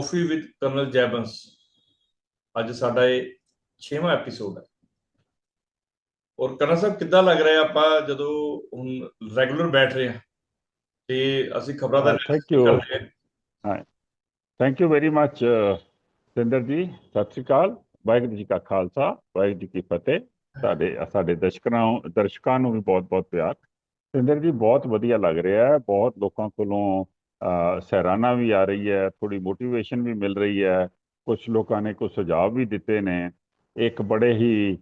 Coffee with colonel ਜੈਬੰਸ ਅੱਜ ਸਾਡਾ ਇਹ 6ਵਾਂ ਐਪੀਸੋਡ ਹੈ। ਔਰ ਕਰਨਲ ਸਾਹਿਬ ਕਿੱਦਾਂ ਲੱਗ ਰਿਹਾ ਆਪਾਂ ਜਦੋਂ ਹੁਣ ਰੈਗੂਲਰ ਬੈਠ ਰਹੇ ਹਾਂ? ਤੇ ਅਸੀਂ ਖਬਰਾਂ ਦਾ ਥੈਂਕ ਯੂ ਕਰ ਰਹੇ ਹਾਂ। Thank you very much Sinder ji ਸਤਿ ਸ਼੍ਰੀ ਅਕਾਲ ਵਾਹਿਗੁਰੂ ਜੀ ਕਾ ਖਾਲਸਾ ਵਾਹਿਗੁਰੂ ਜੀ ਕੀ ਫਤਿਹ ਸਾਡੇ ਸਾਡੇ ਦਰਸ਼ਕਾਂ ਨੂੰ ਦਰਸ਼ਕਾਂ ਨੂੰ ਵੀ ਬਹੁਤ-ਬਹੁਤ ਪਿਆਰ ਸਿੰਦਰ ਜੀ ਬਹੁਤ ਵਧੀਆ ਲੱਗ ਰਿਹਾ ਹੈ ਬਹੁਤ ਲੋਕਾਂ ਕੋਲੋਂ ਸਹਿਰਾਨਾ ਵੀ ਆ ਰਹੀ ਹੈ ਥੋੜੀ ਮੋਟੀਵੇਸ਼ਨ ਵੀ ਮਿਲ ਰਹੀ ਹੈ ਕੁਝ ਲੋਕਾਂ ਨੇ ਕੁਝ ਸੁਝਾਅ ਵੀ ਦਿੱਤੇ ਨੇ। ਇੱਕ ਬੜੇ ਹੀ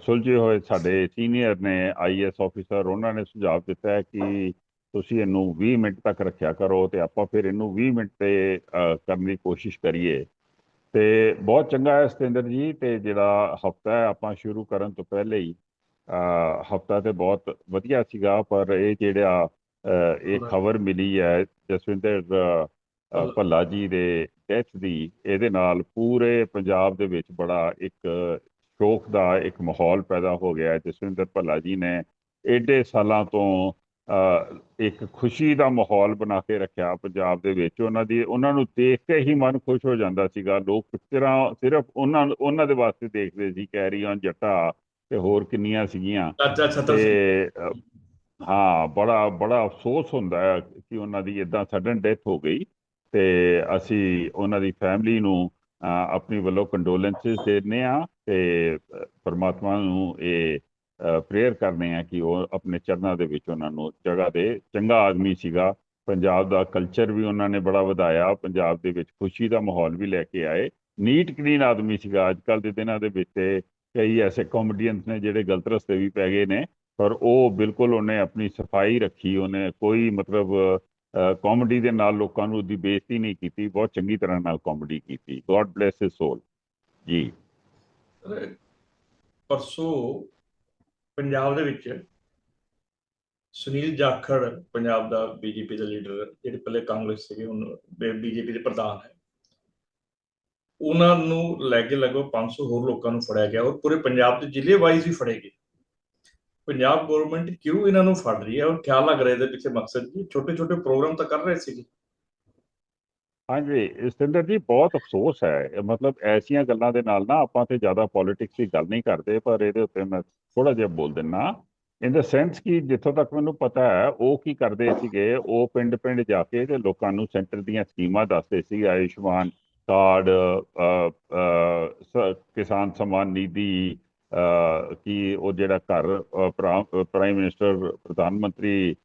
ਸੁਲਝੇ ਹੋਏ ਸਾਡੇ ਸੀਨੀਅਰ ਨੇ ਆਈਐਸ ਆਫੀਸਰ ਉਹਨਾਂ ਨੇ ਸੁਝਾਅ ਦਿੱਤਾ ਹੈ ਕਿ ਤੁਸੀਂ ਇਹਨੂੰ 20 ਮਿੰਟ ਤੱਕ ਰੱਖਿਆ ਕਰੋ ਤੇ ਆਪਾਂ ਫਿਰ ਇਹਨੂੰ 20 ਮਿੰਟ ਤੇ ਕਰਨ ਦੀ ਕੋਸ਼ਿਸ਼ ਕਰੀਏ। ਤੇ ਬਹੁਤ ਚੰਗਾ ਹੈ ਸਤਿੰਦਰ ਜੀ ਤੇ ਜਿਹੜਾ ਹਫਤਾ ਹੈ, ਆਪਾਂ ਸ਼ੁਰੂ ਕਰਨ ਤੋਂ ਪਹਿਲੇ ਹੀ ਹਫਤਾ ਤੇ ਬਹੁਤ ਵਧੀਆ ਸੀਗਾ, ਪਰ ਇਹ ਜਿਹੜਾ ਇਹ ਖਬਰ ਮਿਲੀ ਹੈ ਜਸਵਿੰਦਰ ਭੱਲਾ ਜੀ ਦੇ ਡੈਥ ਦੀ। ਇਹਦੇ ਨਾਲ ਪੂਰੇ ਪੰਜਾਬ ਦੇ ਵਿੱਚ ਬੜਾ ਇੱਕ ਸ਼ੋਕ ਦਾ ਇੱਕ ਮਾਹੌਲ ਪੈਦਾ ਹੋ ਗਿਆ ਹੈ। ਜਸਵਿੰਦਰ ਭੱਲਾ ਜੀ ਨੇ ਏਡੇ ਸਾਲਾਂ ਤੋਂ ਇੱਕ ਖੁਸ਼ੀ ਦਾ ਮਾਹੌਲ ਬਣਾ ਕੇ ਰੱਖਿਆ ਪੰਜਾਬ ਦੇ ਵਿੱਚ। ਉਹਨਾਂ ਦੀ ਉਹਨਾਂ ਨੂੰ ਦੇਖ ਕੇ ਹੀ ਮਨ ਖੁਸ਼ ਹੋ ਜਾਂਦਾ ਸੀਗਾ। ਲੋਕ ਪਿਕਚਰਾਂ ਸਿਰਫ ਉਹਨਾਂ ਉਹਨਾਂ ਦੇ ਵਾਸਤੇ ਦੇਖਦੇ ਸੀ ਕੈਰੀ ਔਨ ਜੱਟਾ ਤੇ ਹੋਰ ਕਿੰਨੀਆਂ ਸੀਗੀਆਂ। ਤੇ ਹਾਂ, ਬੜਾ ਬੜਾ ਅਫਸੋਸ ਹੁੰਦਾ ਹੈ ਕਿ ਉਹਨਾਂ ਦੀ ਇਦਾਂ ਸਡਨ ਡੈਥ ਹੋ ਗਈ ਤੇ ਅਸੀਂ ਉਹਨਾਂ ਦੀ ਫੈਮਿਲੀ ਨੂੰ ਆਪਣੀ ਵੱਲੋਂ ਕੰਡੋਲੈਂਸਸ ਦੇਣੇ ਆ ਤੇ ਪਰਮਾਤਮਾ ਨੂੰ ਇਹ ਪ੍ਰੇਅਰ ਕਰਨੇ ਆ ਕਿ ਉਹ ਆਪਣੇ ਚਰਨਾਂ ਦੇ ਵਿੱਚ ਉਹਨਾਂ ਨੂੰ ਜਗ੍ਹਾ ਦੇ। ਚੰਗਾ ਆਦਮੀ ਸੀਗਾ। ਪੰਜਾਬ ਦਾ ਕਲਚਰ ਵੀ ਉਹਨਾਂ ਨੇ ਬੜਾ ਵਧਾਇਆ। ਪੰਜਾਬ ਦੇ ਵਿੱਚ ਖੁਸ਼ੀ ਦਾ ਮਾਹੌਲ ਵੀ ਲੈ ਕੇ ਆਏ। ਨੀਟ ਕਲੀਨ ਆਦਮੀ ਸੀਗਾ। ਅੱਜ ਕੱਲ ਦੇ ਦਿਨਾਂ ਦੇ ਵਿੱਚ ਕਈ ਐਸੇ ਕਾਮੇਡੀਅਨਸ ਨੇ ਜਿਹੜੇ ਗਲਤ ਰਸਤੇ ਵੀ ਪੈ ਗਏ ਨੇ। ਪਰ ਉਹ ਬਿਲਕੁਲ ਉਹਨੇ ਆਪਣੀ ਸਫ਼ਾਈ ਰੱਖੀ, ਉਹਨੇ ਕੋਈ ਮਤਲਬ ਕਾਮੇਡੀ ਦੇ ਨਾਲ ਲੋਕਾਂ ਨੂੰ ਉਹਦੀ ਬੇਇੱਜ਼ਤੀ ਨਹੀਂ ਕੀਤੀ, ਬਹੁਤ ਚੰਗੀ ਤਰ੍ਹਾਂ ਨਾਲ ਕਾਮੇਡੀ ਕੀਤੀ। ਗੋਡ ਬlesਸ ਹਿਸ ਸੋਲ ਜੀ। ਪਰਸੋਂ ਪੰਜਾਬ ਦੇ ਵਿੱਚ ਸੁਨੀਲ ਜਾਖੜ, ਪੰਜਾਬ ਦਾ ਬੀਜੇਪੀ ਦਾ ਲੀਡਰ ਜਿਹੜੇ ਪਹਿਲੇ ਕਾਂਗਰਸ ਸੀਗੇ, ਹੁਣ ਬੀਜੇਪੀ ਦੇ ਪ੍ਰਧਾਨ ਹੈ। ਉਹਨਾਂ ਨੂੰ ਲੈ ਕੇ ਲਗਭਗ 500 ਹੋਰ ਲੋਕਾਂ ਨੂੰ ਫੜਿਆ ਗਿਆ ਔਰ ਪੂਰੇ ਪੰਜਾਬ ਦੇ ਜ਼ਿਲ੍ਹੇ ਵਾਈਜ਼ ਵੀ ਫੜੇ ਗਏ। ਪੰਜਾਬ ਗਵਰਨਮੈਂਟ ਕਿਉਂ ਇਹਨਾਂ ਨੂੰ ਫੜ ਰਹੀ ਹੈ? ਔਰ ਖਿਆਲ ਲੱਗ ਰਿਹਾ ਇਹਦੇ ਪਿੱਛੇ ਮਕਸਦ ਕੀ? ਛੋਟੇ ਛੋਟੇ ਪ੍ਰੋਗਰਾਮ ਤਾਂ ਕਰ ਰਹੇ ਸੀਗੇ। ਹਾਂਜੀ ਸਤਿੰਦਰ ਜੀ ਬਹੁਤ ਅਫਸੋਸ ਹੈ। ਮਤਲਬ ਐਸੀਆਂ ਗੱਲਾਂ ਦੇ ਨਾਲ ਨਾ ਆਪਾਂ ਤੇ ਜ਼ਿਆਦਾ ਪੋਲਿਟਿਕਸ ਦੀ ਗੱਲ ਨਹੀਂ ਕਰਦੇ, ਪਰ ਇਹਦੇ ਉੱਤੇ ਮੈਂ ਥੋੜਾ ਜਿਹਾ ਬੋਲ ਦਿੰਨਾ। ਇਨ ਦਾ ਸੈਂਸ ਕਿ ਜਿੱਥੋਂ ਤੱਕ ਮੈਨੂੰ ਪਤਾ ਹੈ, ਉਹ ਕੀ ਕਰਦੇ ਸੀਗੇ? ਉਹ ਪਿੰਡ ਪਿੰਡ ਜਾ ਕੇ ਤੇ ਲੋਕਾਂ ਨੂੰ ਸੈਂਟਰ ਦੀਆਂ ਸਕੀਮਾਂ ਦੱਸਦੇ ਸੀ, ਆਯੁਸ਼ਮਾਨ ਕਾਰਡ ਕਿਸਾਨ ਸਨਮਾਨ ਨਿਧੀ ਕਿ ਉਹ ਜਿਹੜਾ ਘਰ ਪ੍ਰਾ- ਪ੍ਰਾਈਮ ਮਿਨਿਸਟਰ ਪ੍ਰਧਾਨ ਮੰਤਰੀ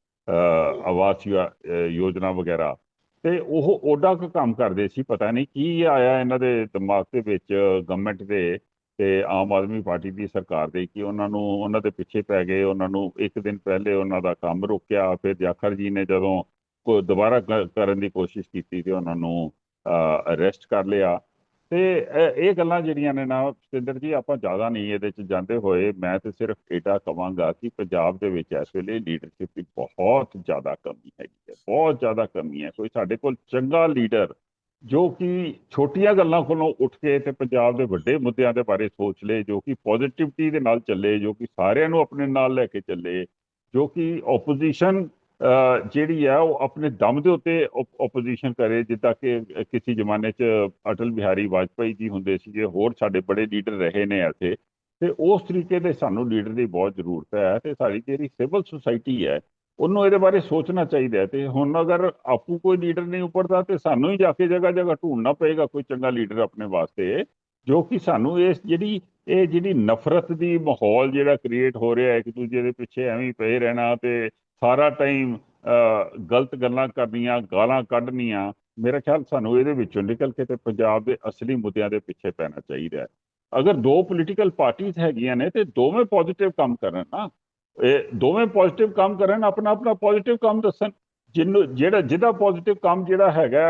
ਆਵਾਸ ਯੋ- ਯੋਜਨਾ ਵਗੈਰਾ। ਤੇ ਉਹ ਓਡਾ ਕੁ ਕੰਮ ਕਰਦੇ ਸੀ, ਪਤਾ ਨਹੀਂ ਕੀ ਆਇਆ ਇਹਨਾਂ ਦੇ ਦਿਮਾਗ ਦੇ ਵਿੱਚ ਗਵਰਨਮੈਂਟ ਦੇ ਤੇ ਆਮ ਆਦਮੀ ਪਾਰਟੀ ਦੀ ਸਰਕਾਰ ਦੇ, ਕਿ ਉਹਨਾਂ ਨੂੰ, ਉਹਨਾਂ ਦੇ ਪਿੱਛੇ ਪੈ ਗਏ, ਉਹਨਾਂ ਨੂੰ ਇੱਕ ਦਿਨ ਪਹਿਲੇ ਉਹਨਾਂ ਦਾ ਕੰਮ ਰੋਕਿਆ। ਫਿਰ ਜਾਖੜ ਜੀ ਨੇ ਜਦੋਂ ਕੋ, ਦੁਬਾਰਾ ਕਰਨ ਦੀ ਕੋਸ਼ਿਸ਼ ਕੀਤੀ ਤੇ ਉਹਨਾਂ ਨੂੰ ਅਰੈਸਟ ਕਰ ਲਿਆ। ਤੇ ਇਹ ਗੱਲਾਂ ਜਿਹੜੀਆਂ ਨੇ ਨਾ ਸਤਿੰਦਰ ਜੀ, ਆਪਾਂ ਜ਼ਿਆਦਾ ਨਹੀਂ ਇਹਦੇ ਚ ਜਾਂਦੇ ਹੋਏ। ਮੈਂ ਤੇ ਸਿਰਫ ਏਟਾ ਕਵਾਂਗਾ ਕਿ ਪੰਜਾਬ ਦੇ ਵਿੱਚ ਇਸ ਵੇਲੇ ਲੀਡਰਸ਼ਿਪ ਦੀ ਬਹੁਤ ਜ਼ਿਆਦਾ ਕਮੀ ਹੈਗੀ ਹੈ। ਬਹੁਤ ਜ਼ਿਆਦਾ ਕਮੀ ਹੈ। ਕੋਈ ਸਾਡੇ ਕੋਲ ਚੰਗਾ ਲੀਡਰ ਜੋ ਕਿ ਛੋਟੀਆਂ ਗੱਲਾਂ ਕੋਲੋਂ ਉੱਠ ਕੇ ਤੇ ਪੰਜਾਬ ਦੇ ਵੱਡੇ ਮੁੱਦਿਆਂ ਦੇ ਬਾਰੇ ਸੋਚ ਲੇ, ਜੋ ਕਿ ਪੋਜ਼ਿਟਿਵਿਟੀ ਦੇ ਨਾਲ ਚੱਲੇ, ਜੋ ਕਿ ਸਾਰਿਆਂ ਨੂੰ ਆਪਣੇ ਨਾਲ ਲੈ ਕੇ ਚੱਲੇ, ਜੋ ਕਿ ਆਪੋਜੀਸ਼ਨ ਜਿਹੜੀ ਹੈ ਉਹ ਆਪਣੇ ਦਮ ਦੇ ਉੱਤੇ ਆਪੋਜੀਸ਼ਨ ਕਰੇ, ਜਿੱਦਾਂ ਕਿ ਕਿਸੇ ਜ਼ਮਾਨੇ 'ਚ ਅਟਲ ਬਿਹਾਰੀ ਵਾਜਪਾਈ ਜੀ ਹੁੰਦੇ ਸੀਗੇ ਹੋਰ ਸਾਡੇ ਬੜੇ ਲੀਡਰ ਰਹੇ ਨੇ ਇੱਥੇ, ਤੇ ਉਸ ਤਰੀਕੇ ਦੇ ਸਾਨੂੰ ਲੀਡਰ ਦੀ ਬਹੁਤ ਜ਼ਰੂਰਤ ਹੈ ਤੇ ਸਾਡੀ ਜਿਹੜੀ ਸਿਵਲ ਸੁਸਾਇਟੀ ਹੈ, ਉਹਨੂੰ ਇਹਦੇ ਬਾਰੇ ਸੋਚਣਾ ਚਾਹੀਦਾ ਹੈ ਤੇ ਹੁਣ ਅਗਰ ਆਪੂ ਕੋਈ ਲੀਡਰ ਨਹੀਂ ਉੱਪਰਦਾ ਤੇ ਸਾਨੂੰ ਹੀ ਜਾ ਕੇ ਜਗ੍ਹਾ ਜਗ੍ਹਾ ਢੂੰਡਣਾ ਪਏਗਾ ਕੋਈ ਚੰਗਾ ਲੀਡਰ ਆਪਣੇ ਵਾਸਤੇ, ਜੋ ਕਿ ਸਾਨੂੰ ਇਸ ਜਿਹੜੀ, ਇਹ ਜਿਹੜੀ ਨਫ਼ਰਤ ਦੀ ਮਾਹੌਲ ਜਿਹੜਾ ਕ੍ਰੀਏਟ ਹੋ ਰਿਹਾ ਇੱਕ ਦੂਜੇ ਦੇ ਪਿੱਛੇ ਐਵੇਂ ਪਏ ਰਹਿਣਾ ਤੇ ਸਾਰਾ ਟਾਈਮ ਗਲਤ ਗੱਲਾਂ ਕਰਨੀਆਂ, ਗਾਲਾਂ ਕੱਢਣੀਆਂ, ਮੇਰਾ ਖਿਆਲ ਸਾਨੂੰ ਇਹਦੇ ਵਿੱਚੋਂ ਨਿਕਲ ਕੇ ਤੇ ਪੰਜਾਬ ਦੇ ਅਸਲੀ ਮੁੱਦਿਆਂ ਦੇ ਪਿੱਛੇ ਪੈਣਾ ਚਾਹੀਦਾ ਹੈ। ਅਗਰ ਦੋ ਪੋਲੀਟੀਕਲ ਪਾਰਟੀਆਂ ਹੈਗੀਆਂ ਨੇ ਤੇ ਦੋਵੇਂ ਪੋਜ਼ਿਟਿਵ ਕੰਮ ਕਰਨ ਨਾ, ਇਹ ਦੋਵੇਂ ਪੋਜ਼ਿਟਿਵ ਕੰਮ ਕਰਨ, ਆਪਣਾ ਆਪਣਾ ਪੋਜ਼ਿਟਿਵ ਕੰਮ ਦੱਸਣ। ਜਿਹਨੂੰ ਜਿਹੜਾ, ਜਿਹਦਾ ਪੋਜ਼ਿਟਿਵ ਕੰਮ ਜਿਹੜਾ ਹੈਗਾ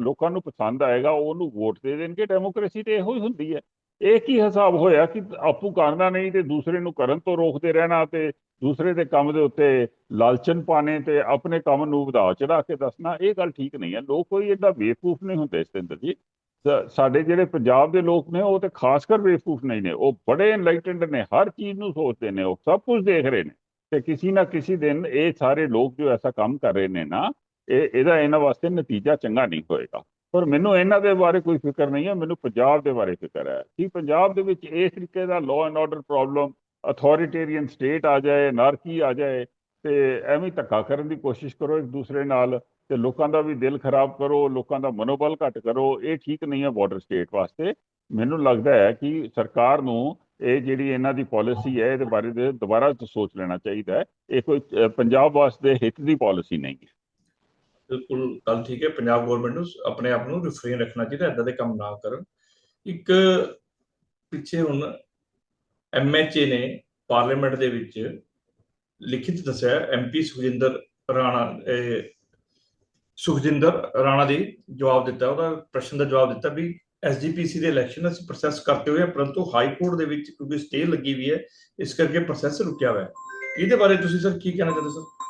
ਲੋਕਾਂ ਨੂੰ ਪਸੰਦ ਆਏਗਾ, ਉਹਨੂੰ ਵੋਟ ਦੇ ਦੇਣਗੇ ਡੈਮੋਕ੍ਰੇਸੀ ਤੇ ਇਹੋ ਹੀ ਹੁੰਦੀ ਹੈ। ਇਹ ਕੀ ਹਿਸਾਬ ਹੋਇਆ ਕਿ ਆਪੂ ਕਰਨਾ ਨਹੀਂ ਤੇ ਦੂਸਰੇ ਨੂੰ ਕਰਨ ਤੋਂ ਰੋਕਦੇ ਰਹਿਣਾ ਤੇ ਦੂਸਰੇ ਦੇ ਕੰਮ ਦੇ ਉੱਤੇ ਲਾਲਚਨ ਪਾਣੇ ਤੇ ਆਪਣੇ ਕੰਮ ਨੂੰ ਵਧਾ ਚੜਾ ਕੇ ਦੱਸਣਾ, ਇਹ ਗੱਲ ਠੀਕ ਨਹੀਂ ਹੈ। ਲੋਕ ਕੋਈ ਏਡਾ ਬੇਵਕੂਫ ਨਹੀਂ ਹੁੰਦੇ ਸਤਿੰਦਰ ਜੀ। ਸ- ਸਾਡੇ ਜਿਹੜੇ ਪੰਜਾਬ ਦੇ ਲੋਕ ਨੇ, ਉਹ ਤੇ ਖਾਸ ਕਰ ਬੇਵਕੂਫ ਨਹੀਂ ਨੇ। ਉਹ ਬੜੇ ਐਨਲਾਈਟਨਡ ਨੇ, ਹਰ ਚੀਜ਼ ਨੂੰ ਸੋਚਦੇ ਨੇ, ਉਹ ਸਭ ਕੁਝ ਦੇਖ ਰਹੇ ਨੇ। ਤੇ ਕਿਸੇ ਨਾ ਕਿਸੇ ਦਿਨ ਇਹ ਸਾਰੇ ਲੋਕ ਜੋ ਐਸਾ ਕੰਮ ਕਰ ਰਹੇ ਨੇ ਨਾ, ਇਹ, ਇਹਦਾ ਇਹਨਾਂ ਵਾਸਤੇ ਨਤੀਜਾ ਚੰਗਾ ਨਹੀਂ ਹੋਏਗਾ। ਪਰ ਮੈਨੂੰ ਇਹਨਾਂ ਦੇ ਬਾਰੇ ਕੋਈ ਫਿਕਰ ਨਹੀਂ ਹੈ, ਮੈਨੂੰ ਪੰਜਾਬ ਦੇ ਬਾਰੇ ਫਿਕਰ ਹੈ। ਕਿ ਪੰਜਾਬ ਦੇ ਵਿੱਚ ਇਸ ਤਰੀਕੇ ਦਾ law and order problem authoritarian state ਆ ਜਾਏ ਨਾਰਕੀ ਆ ਜਾਏ, ਤੇ ਐਵੇਂ ਧੱਕਾ ਕਰਨ ਦੀ ਕੋਸ਼ਿਸ਼ ਕਰੋ ਇੱਕ ਦੂਸਰੇ ਨਾਲ, ਤੇ ਲੋਕਾਂ ਦਾ ਵੀ ਦਿਲ ਖਰਾਬ ਕਰੋ, ਲੋਕਾਂ ਦਾ ਮਨੋਬਲ ਘਟ ਕਰੋ, ਇਹ ਠੀਕ ਨਹੀਂ ਹੈ ਬਾਰਡਰ ਸਟੇਟ ਵਾਸਤੇ। ਮੈਨੂੰ ਲੱਗਦਾ ਹੈ ਕਿ ਸਰਕਾਰ ਨੂੰ ਇਹ ਜਿਹੜੀ ਇਹਨਾਂ ਦੀ ਪਾਲਿਸੀ ਹੈ, ਇਹਦੇ ਬਾਰੇ ਦੇ ਦੁਬਾਰਾ ਸੋਚ ਲੈਣਾ ਚਾਹੀਦਾ ਹੈ। ਇਹ ਕੋਈ ਪੰਜਾਬ ਵਾਸਤੇ ਹਿੱਤ ਦੀ ਪਾਲਿਸੀ ਨਹੀਂ ਹੈ। ਬਿਲਕੁਲ, ਗੱਲ ਠੀਕ ਹੈ। ਪੰਜਾਬ ਗਵਰਨਮੈਂਟ ਨੂੰ ਆਪਣੇ ਆਪ ਨੂੰ ਰਿਫਰੇਨ ਰੱਖਣਾ ਚਾਹੀਦਾ ਇਦਾਂ ਦੇ ਕੰਮ ਨਾ ਕਰਨ। ਇੱਕ ਪਿੱਛੇ ਹੁਣ ਐਮਐਚਏ ਨੇ ਪਾਰਲੀਮੈਂਟ ਦੇ ਵਿੱਚ ਲਿਖਿਤ ਦੱਸਿਆ ਐਮਪੀ ਸੁਖਜਿੰਦਰ ਰਾਣਾ ਸੁਖਜਿੰਦਰ ਰਾਣਾ ਦੇ ਜਵਾਬ ਦਿੱਤਾ, ਉਹਦਾ ਪ੍ਰਸ਼ਨ ਦਾ ਜਵਾਬ ਦਿੱਤਾ ਵੀ ਐਸਜੀਪੀਸੀ ਦੇ ਇਲੈਕਸ਼ਨ ਅਸੀਂ ਪ੍ਰੋਸੈਸ ਕਰਤੇ ਹੋਏ ਪਰੰਤੂ ਹਾਈ ਕੋਰਟ ਦੇ ਵਿੱਚ ਕਿਉਂਕਿ ਸਟੇ ਲੱਗੀ ਵੀ ਹੈ, ਇਸ ਕਰਕੇ ਪ੍ਰੋਸੈਸ ਰੁਕਿਆ ਹੋਇਆ ਹੈ। ਇਹਦੇ ਬਾਰੇ ਤੁਸੀਂ ਸਰ ਕੀ ਕਹਿਣਾ ਚਾਹੁੰਦੇ ਸਰ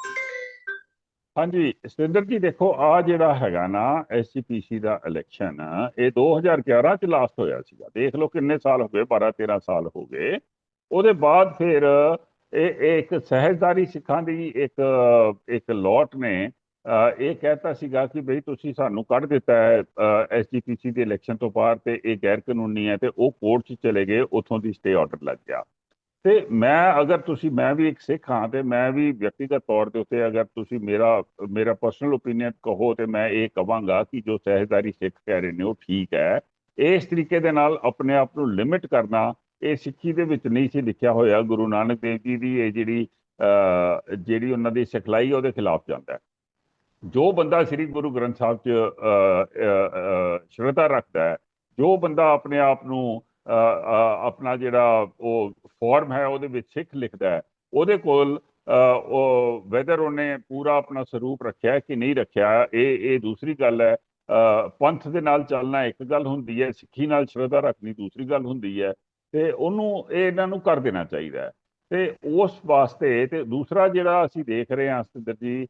ਹਾਂਜੀ ਸਤਿੰਦਰ ਜੀ ਦੇਖੋ ਆ ਜਿਹੜਾ ਹੈਗਾ ਨਾ ਐਸਜੀਪੀਸੀ ਦਾ ਇਲੈਕਸ਼ਨ ਇਹ 2011 ਚ ਲਾਸਟ ਹੋਇਆ ਸੀਗਾ। ਦੇਖ ਲਓ ਕਿੰਨੇ ਸਾਲ ਹੋ ਗਏ 12 13 ਸਾਲ ਹੋ ਗਏ। ਉਹਦੇ ਬਾਅਦ ਫਿਰ ਇਹ ਇਹ ਇੱਕ ਸਹਿਜਦਾਰੀ ਸਿੱਖਾਂ ਦੀ ਇੱਕ ਇੱਕ ਲੋਟ ਨੇ। ਅ, ਇਹ ਕਹਿਤਾ ਸੀਗਾ ਕਿ ਬਈ ਤੁਸੀਂ ਸਾਨੂੰ ਕੱਢ ਦਿੱਤਾ ਹੈ ਐਸਜੀਪੀਸੀ ਦੇ ਇਲੈਕਸ਼ਨ ਤੋਂ ਬਾਹਰ ਤੇ ਇਹ ਗੈਰ ਕਾਨੂੰਨੀ ਹੈ ਤੇ ਉਹ ਕੋਰਟ 'ਚ ਚਲੇ ਗਏ ਉਥੋਂ ਦੀ ਸਟੇ ਆਰਡਰ ਲੱਗ ਗਿਆ। ਤੇ ਮੈਂ ਅਗਰ ਤੁਸੀਂ, ਮੈਂ ਵੀ ਇੱਕ ਸਿੱਖ ਹਾਂ ਤੇ ਮੈਂ ਵੀ ਵਿਅਕਤੀਗਤ ਤੌਰ ਦੇ ਉੱਤੇ ਅਗਰ ਤੁਸੀਂ ਮੇਰਾ ਮੇਰਾ ਪਰਸਨਲ ਓਪੀਨੀਅਨ ਕਹੋ ਤੇ ਮੈਂ ਇਹ ਕਵਾਂਗਾ ਕਿ ਜੋ ਸਹਿਜਦਾਰੀ ਸਿੱਖ ਕਹਿ ਰਹੇ ਨੇ ਉਹ ਠੀਕ ਹੈ। ਇਸ ਤਰੀਕੇ ਦੇ ਨਾਲ ਆਪਣੇ ਆਪ ਨੂੰ ਲਿਮਿਟ ਕਰਨਾ, ਇਹ ਸਿੱਖੀ ਦੇ ਵਿੱਚ ਨਹੀਂ ਸੀ ਲਿਖਿਆ ਹੋਇਆ। ਗੁਰੂ ਨਾਨਕ ਦੇਵ ਜੀ ਦੀ ਇਹ ਜਿਹੜੀ ਜਿਹੜੀ ਉਹਨਾਂ ਦੀ ਸਿਖਲਾਈ ਉਹਦੇ ਖਿਲਾਫ ਜਾਂਦਾ ਹੈ। ਜੋ ਬੰਦਾ ਸ੍ਰੀ ਗੁਰੂ ਗ੍ਰੰਥ ਸਾਹਿਬ 'ਚ ਸ਼ਰਧਾ ਰੱਖਦਾ ਹੈ, ਜੋ ਬੰਦਾ ਆਪਣੇ ਆਪ ਨੂੰ ਆਪਣਾ ਜਿਹੜਾ ਉਹ ਫਾਰਮ ਹੈ, ਉਹਦੇ ਵਿੱਚ ਸਿੱਖ ਲਿਖਦਾ ਹੈ। ਉਹਦੇ ਕੋਲ ਉਹ ਵੈਦਰ ਉਹਨੇ ਪੂਰਾ ਆਪਣਾ ਸਰੂਪ ਰੱਖਿਆ ਕਿ ਨਹੀਂ ਰੱਖਿਆ, ਇਹ ਇਹ ਦੂਸਰੀ ਗੱਲ ਹੈ। ਪੰਥ ਦੇ ਨਾਲ ਚੱਲਣਾ ਇੱਕ ਗੱਲ ਹੁੰਦੀ ਹੈ, ਸਿੱਖੀ ਨਾਲ ਸ਼ਰਧਾ ਰੱਖਣੀ ਦੂਸਰੀ ਗੱਲ ਹੁੰਦੀ ਹੈ। ਤੇ ਉਹਨੂੰ, ਇਹ ਇਹਨਾਂ ਨੂੰ ਕਰ ਦੇਣਾ ਚਾਹੀਦਾ ਹੈ। ਤੇ ਉਸ ਵਾਸਤੇ ਤੇ ਦੂਸਰਾ ਜਿਹੜਾ ਅਸੀਂ ਦੇਖ ਰਹੇ ਹਾਂ ਸਤਿੰਦਰ ਜੀ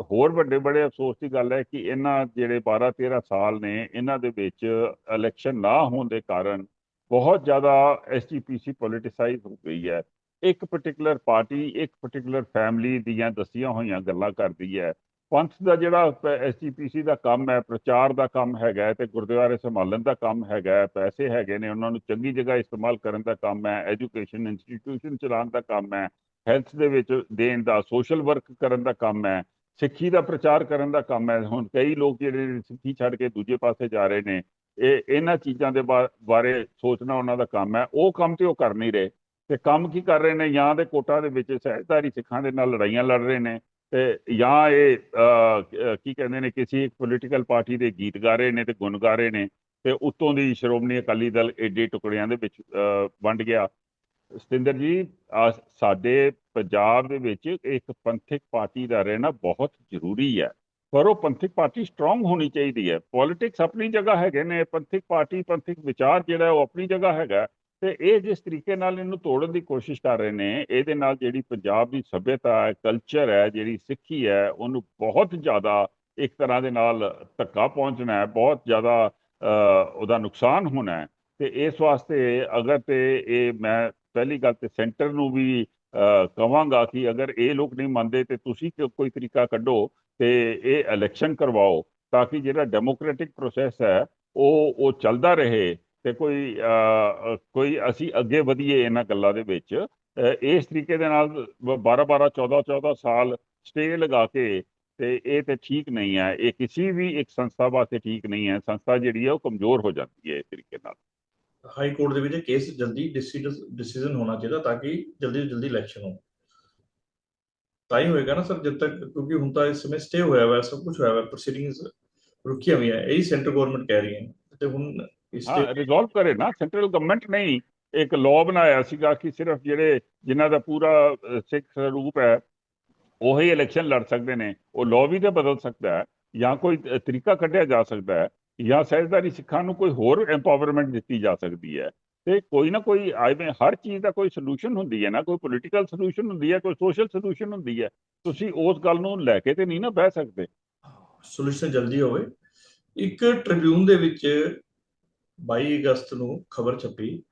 ਹੋਰ ਵੱਡੇ, ਬੜੇ ਅਫਸੋਸ ਦੀ ਗੱਲ ਹੈ ਕਿ ਇਹਨਾਂ ਜਿਹੜੇ 12 13 ਸਾਲ ਨੇ, ਇਹਨਾਂ ਦੇ ਵਿੱਚ ਇਲੈਕਸ਼ਨ ਨਾ ਹੋਣ ਦੇ ਕਾਰਨ ਬਹੁਤ ਜ਼ਿਆਦਾ ਐਸਜੀਪੀਸੀ ਪੋਲਿਟਿਸਾਈਜ਼ ਹੋ ਗਈ ਹੈ। ਇੱਕ ਪਾਰਟਿਕੂਲਰ ਪਾਰਟੀ ਇੱਕ ਪਾਰਟਿਕੂਲਰ ਫੈਮਿਲੀ ਦੀਆਂ ਦਸੀਆਂ ਹੋਈਆਂ ਗੱਲਾਂ ਕਰਦੀ ਹੈ। ਪੰਥ ਦਾ ਜਿਹੜਾ ਐਸਜੀਪੀਸੀ ਦਾ ਕੰਮ ਹੈ, ਪ੍ਰਚਾਰ ਦਾ ਕੰਮ ਹੈਗਾ ਹੈ ਤੇ ਗੁਰਦੁਆਰੇ ਸੰਭਾਲਣ ਦਾ ਕੰਮ ਹੈਗਾ ਪੈਸੇ ਹੈਗੇ ਨੇ, ਉਹਨਾਂ ਨੂੰ ਚੰਗੀ ਜਗ੍ਹਾ ਇਸਤੇਮਾਲ ਕਰਨ ਦਾ ਕੰਮ ਹੈ ਐਜੂਕੇਸ਼ਨ ਇੰਸਟੀਟਿਊਸ਼ਨ ਚਲਾਉਣ ਦਾ ਕੰਮ ਹੈ ਹੈਲਥ ਦੇ ਵਿੱਚ ਦੇਣ ਦਾ ਸੋਸ਼ਲ ਵਰਕ ਕਰਨ ਦਾ ਕੰਮ ਹੈ, ਸਿੱਖੀ ਦਾ ਪ੍ਰਚਾਰ ਕਰਨ ਦਾ ਕੰਮ ਹੈ। ਹੁਣ ਕਈ ਲੋਕ ਜਿਹੜੇ ਨੇ ਸਿੱਖੀ ਛੱਡ ਕੇ ਦੂਜੇ ਪਾਸੇ ਜਾ ਰਹੇ ਨੇ ਇਹ, ਇਹਨਾਂ ਚੀਜ਼ਾਂ ਦੇ ਬਾ- ਬਾਰੇ ਸੋਚਣਾ ਉਹਨਾਂ ਦਾ ਕੰਮ ਹੈ। ਉਹ ਕੰਮ ਤੇ ਉਹ ਕਰ ਨਹੀਂ ਰਹੇ। ਤੇ ਕੰਮ ਕੀ ਕਰ ਰਹੇ ਨੇ? ਜਾਂ ਦੇ ਕੋਟਾਂ ਦੇ ਵਿੱਚ ਸਹਿਜਧਾਰੀ ਸਿੱਖਾਂ ਦੇ ਨਾਲ ਲੜਾਈਆਂ ਲੜ ਰਹੇ ਨੇ ਤੇ ਜਾਂ ਇਹ ਕੀ ਕਹਿੰਦੇ ਨੇ, ਕਿਸੇ ਇੱਕ ਪੋਲੀਟੀਕਲ ਪਾਰਟੀ ਦੇ ਗੀਤ ਗਾ ਰਹੇ ਨੇ ਤੇ ਗੁਣ ਗਾ ਰਹੇ ਨੇ ਤੇ ਉੱਤੋਂ ਦੀ ਸ਼੍ਰੋਮਣੀ ਅਕਾਲੀ ਦਲ ਏਡੇ ਟੁਕੜਿਆਂ ਦੇ ਵਿੱਚ ਵੰਡ ਗਿਆ। ਸਤਿੰਦਰ ਜੀ ਸਾਡੇ ਪੰਜਾਬ ਦੇ ਵਿੱਚ ਇੱਕ ਪੰਥਕ ਪਾਰਟੀ ਦਾ ਰਹਿਣਾ ਬਹੁਤ ਜ਼ਰੂਰੀ ਹੈ। ਪਰ ਉਹ ਪੰਥਕ ਪਾਰਟੀ ਸਟਰੋਂਗ ਹੋਣੀ ਚਾਹੀਦੀ ਹੈ। ਪੋਲਿਟਿਕਸ ਆਪਣੀ ਜਗ੍ਹਾ ਹੈਗੇ ਨੇ ਪੰਥਕ ਪਾਰਟੀ ਪੰਥਕ ਵਿਚਾਰ ਜਿਹੜਾ ਉਹ ਆਪਣੀ ਜਗ੍ਹਾ ਹੈਗਾ ਤੇ ਇਹ ਜਿਸ ਤਰੀਕੇ ਨਾਲ ਇਹਨੂੰ ਤੋੜਨ ਦੀ ਕੋਸ਼ਿਸ਼ ਕਰ ਰਹੇ ਨੇ ਇਹਦੇ ਨਾਲ ਜਿਹੜੀ ਪੰਜਾਬ ਦੀ ਸੱਭਿਅਤਾ ਹੈ ਕਲਚਰ ਹੈ ਜਿਹੜੀ ਸਿੱਖੀ ਹੈ ਉਹਨੂੰ ਬਹੁਤ ਜ਼ਿਆਦਾ ਇੱਕ ਤਰ੍ਹਾਂ ਦੇ ਨਾਲ ਧੱਕਾ ਪਹੁੰਚਣਾ ਹੈ ਬਹੁਤ ਜ਼ਿਆਦਾ ਉਹਦਾ ਨੁਕਸਾਨ ਹੋਣਾ ਹੈ। ਤੇ ਇਸ ਵਾਸਤੇ ਅਗਰ ਤੇ ਇਹ ਮੈਂ ਪਹਿਲੀ ਗੱਲ ਤੇ ਸੈਂਟਰ ਨੂੰ ਵੀ ਅਹ, ਕਵਾਂਗਾ ਕਿ ਅਗਰ ਇਹ ਲੋਕ ਨਹੀਂ ਮੰਨਦੇ ਤੇ ਤੁਸੀਂ ਕੋਈ ਤਰੀਕਾ ਕੱਢੋ ਤੇ ਇਹ ਇਲੈਕਸ਼ਨ ਕਰਵਾਓ ਤਾਂ ਕਿ ਜਿਹੜਾ ਡੈਮੋਕ੍ਰੈਟਿਕ ਪ੍ਰੋਸੈਸ ਹੈ, ਉਹ ਉਹ ਚੱਲਦਾ ਰਹੇ ਤੇ ਕੋਈ ਕੋਈ ਅਸੀਂ ਅੱਗੇ ਵਧੀਏ ਇਹਨਾਂ ਗੱਲਾਂ ਦੇ ਵਿੱਚ ਇਸ ਤਰੀਕੇ ਦੇ ਨਾਲ 12 12 14 14 ਸਾਲ ਸਟੇ ਲਗਾ ਕੇ ਤੇ ਇਹ ਤੇ ਠੀਕ ਨਹੀਂ ਹੈ, ਇਹ ਕਿਸੇ ਵੀ ਇੱਕ ਸੰਸਥਾ ਵਾਸਤੇ ਠੀਕ ਨਹੀਂ ਹੈ, ਸੰਸਥਾ ਜਿਹੜੀ ਹੈ ਉਹ ਕਮਜ਼ੋਰ ਹੋ ਜਾਂਦੀ ਹੈ ਇਸ ਤਰੀਕੇ ਨਾਲ। ਹਾਈ ਕੋਰਟ ਦੇ ਵਿੱਚ ਕੇਸ ਜਲਦੀ ਡਿਸੀਜਨ ਹੋਣਾ ਚਾਹੀਦਾ ਤਾਂ ਕਿ ਜਲਦੀ ਤੋਂ ਜਲਦੀ ਇਲੈਕਸ਼ਨ ਹੋ ਤਾਂ ਹੀ ਹੋਏਗਾ ਨਾ ਸਰ ਜਦ ਤੱਕ ਕਿਉਂਕਿ ਹੁਣ ਤਾਂ ਇਸ ਸਮੇਂ ਸਟੇ ਹੋਇਆ ਹੋਇਆ ਸਭ ਕੁਝ ਹੋਇਆ ਹੋਇਆ ਪ੍ਰੋਸੀਡਿੰਗਸ ਰੁਕੀਆਂ ਹੋਈਆਂ ਹੈ ਇਹੀ ਸੈਂਟਰ ਗਵਰਨਮੈਂਟ ਕਹਿ ਰਹੀ ਹੈ। ਤੇ ਹੁਣ ਇਸ ਤੇ ਰਿਜ਼ੋਲਵ ਕਰੇ ਨਾ ਸੈਂਟਰਲ ਗਵਰਨਮੈਂਟ ਨਹੀਂ ਇੱਕ ਲਾਅ ਬਣਾਇਆ ਸੀਗਾ ਕਿ ਸਿਰਫ ਜਿਹੜੇ ਜਿਨ੍ਹਾਂ ਦਾ ਪੂਰਾ ਸਿੱਖ ਸਰੂਪ ਹੈ ਉਹੀ ਇਲੈਕਸ਼ਨ ਲੜ ਸਕਦੇ ਨੇ। ਉਹ ਲਾਅ ਵੀ ਤੇ ਬਦਲ ਸਕਦਾ ਹੈ ਜਾਂ ਕੋਈ ਤਰੀਕਾ ਕੱਢਿਆ ਜਾ ਸਕਦਾ ਹੈ ਜਾਂ ਸਹਿਜਦਾਰੀ ਸਿੱਖਾਂ ਨੂੰ ਕੋਈ ਹੋਰ ਐਮਪਾਵਰਮੈਂਟ ਦਿੱਤੀ ਜਾ ਸਕਦੀ ਹੈ। ਤੇ ਕੋਈ ਨਾ ਕੋਈ ਆਵੇਂ ਹਰ ਚੀਜ਼ ਦਾ ਕੋਈ ਸੋਲੂਸ਼ਨ ਹੁੰਦੀ ਹੈ ਨਾ ਕੋਈ ਪੋਲੀਟੀਕਲ ਸੋਲੂਸ਼ਨ ਹੁੰਦੀ ਹੈ ਕੋਈ ਸੋਸ਼ਲ ਸੋਲੂਸ਼ਨ ਹੁੰਦੀ ਹੈ ਤੁਸੀਂ ਉਸ ਗੱਲ ਨੂੰ ਲੈ ਕੇ ਤੇ ਨਹੀਂ ਨਾ ਬਹਿ ਸਕਦੇ। ਸੋਲੂਸ਼ਨ ਜਲਦੀ ਹੋਵੇ। ਇੱਕ ਟ੍ਰਿਬਿਊਨ ਦੇ ਵਿੱਚ 22 ਅਗਸਤ ਨੂੰ ਖਬਰ ਛਪੀ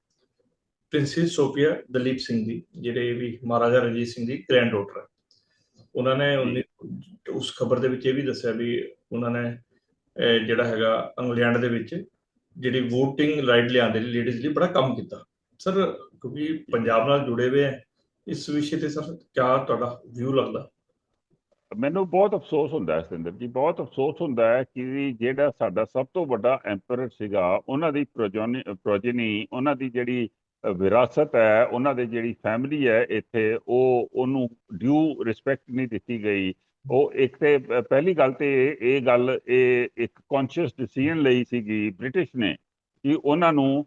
ਪ੍ਰਿੰਸੈਸ ਸੋਫੀਆ ਦਲੀਪ ਸਿੰਘ ਦੀ ਜਿਹੜੇ ਵੀ ਮਹਾਰਾਜਾ ਰਣਜੀਤ ਸਿੰਘ ਦੀ ਗ੍ਰੈਂਡ ਡਾਟਰ ਹੈ। ਉਹਨਾਂ ਨੇ ਉਸ ਖਬਰ ਦੇ ਵਿੱਚ ਇਹ ਵੀ ਦੱਸਿਆ ਵੀ ਉਹਨਾਂ ਨੇ ਜਿਹੜਾ ਹੈਗਾ ਇੰਗਲੈਂਡ ਦੇ ਵਿੱਚ ਜਿਹੜੀ VOTING ਰਾਈਟ ਲਿਆਂਦੇ ਲਈ ਲੇਡੀਜ਼ ਲਈ, ਬੜਾ ਕੰਮ ਕੀਤਾ। ਸਰ ਕਿਉਂਕਿ ਪੰਜਾਬ ਨਾਲ ਜੁੜੇ ਹੋਏ ਹੈ ਇਸ ਵਿਸ਼ੇ ਤੇ ਸਰ ਕਿਆ ਤੁਹਾਡਾ ਵਿਊ ਲੱਗਦਾ? ਮੈਨੂੰ ਬਹੁਤ ਅਫਸੋਸ ਹੁੰਦਾ ਹੈ, ਸਤਿੰਦਰ ਜੀ, ਬਹੁਤ ਅਫਸੋਸ ਹੁੰਦਾ ਹੈ ਕਿ ਜਿਹੜਾ ਸਾਡਾ ਸਭ ਤੋਂ ਵੱਡਾ ਐਮਪਰਰ ਸੀਗਾ, ਉਹਨਾਂ ਦੀ ਪ੍ਰੋਜਨੀ ਪ੍ਰੋਜਨੀ, ਉਹਨਾਂ ਦੀ ਜਿਹੜੀ ਵਿਰਾਸਤ ਹੈ, ਉਹਨਾਂ ਦੇ ਜਿਹੜੀ ਫੈਮਿਲੀ ਹੈ, ਇੱਥੇ ਉਹ, ਉਹਨੂੰ ਡਿਊ ਰਿਸਪੈਕਟ ਨਹੀਂ ਦਿੱਤੀ ਗਈ। ਉਹ ਇੱਕ ਤੇ ਪਹਿਲੀ ਗੱਲ ਤੇ ਇਹ- ਗੱਲ ਇਹ ਇੱਕ ਕੌਨਸ਼ੀਅਸ ਡਿਸੀਜਨ ਲਈ ਸੀਗੀ ਬ੍ਰਿਟਿਸ਼ ਨੇ ਕਿ ਉਹਨਾਂ ਨੂੰ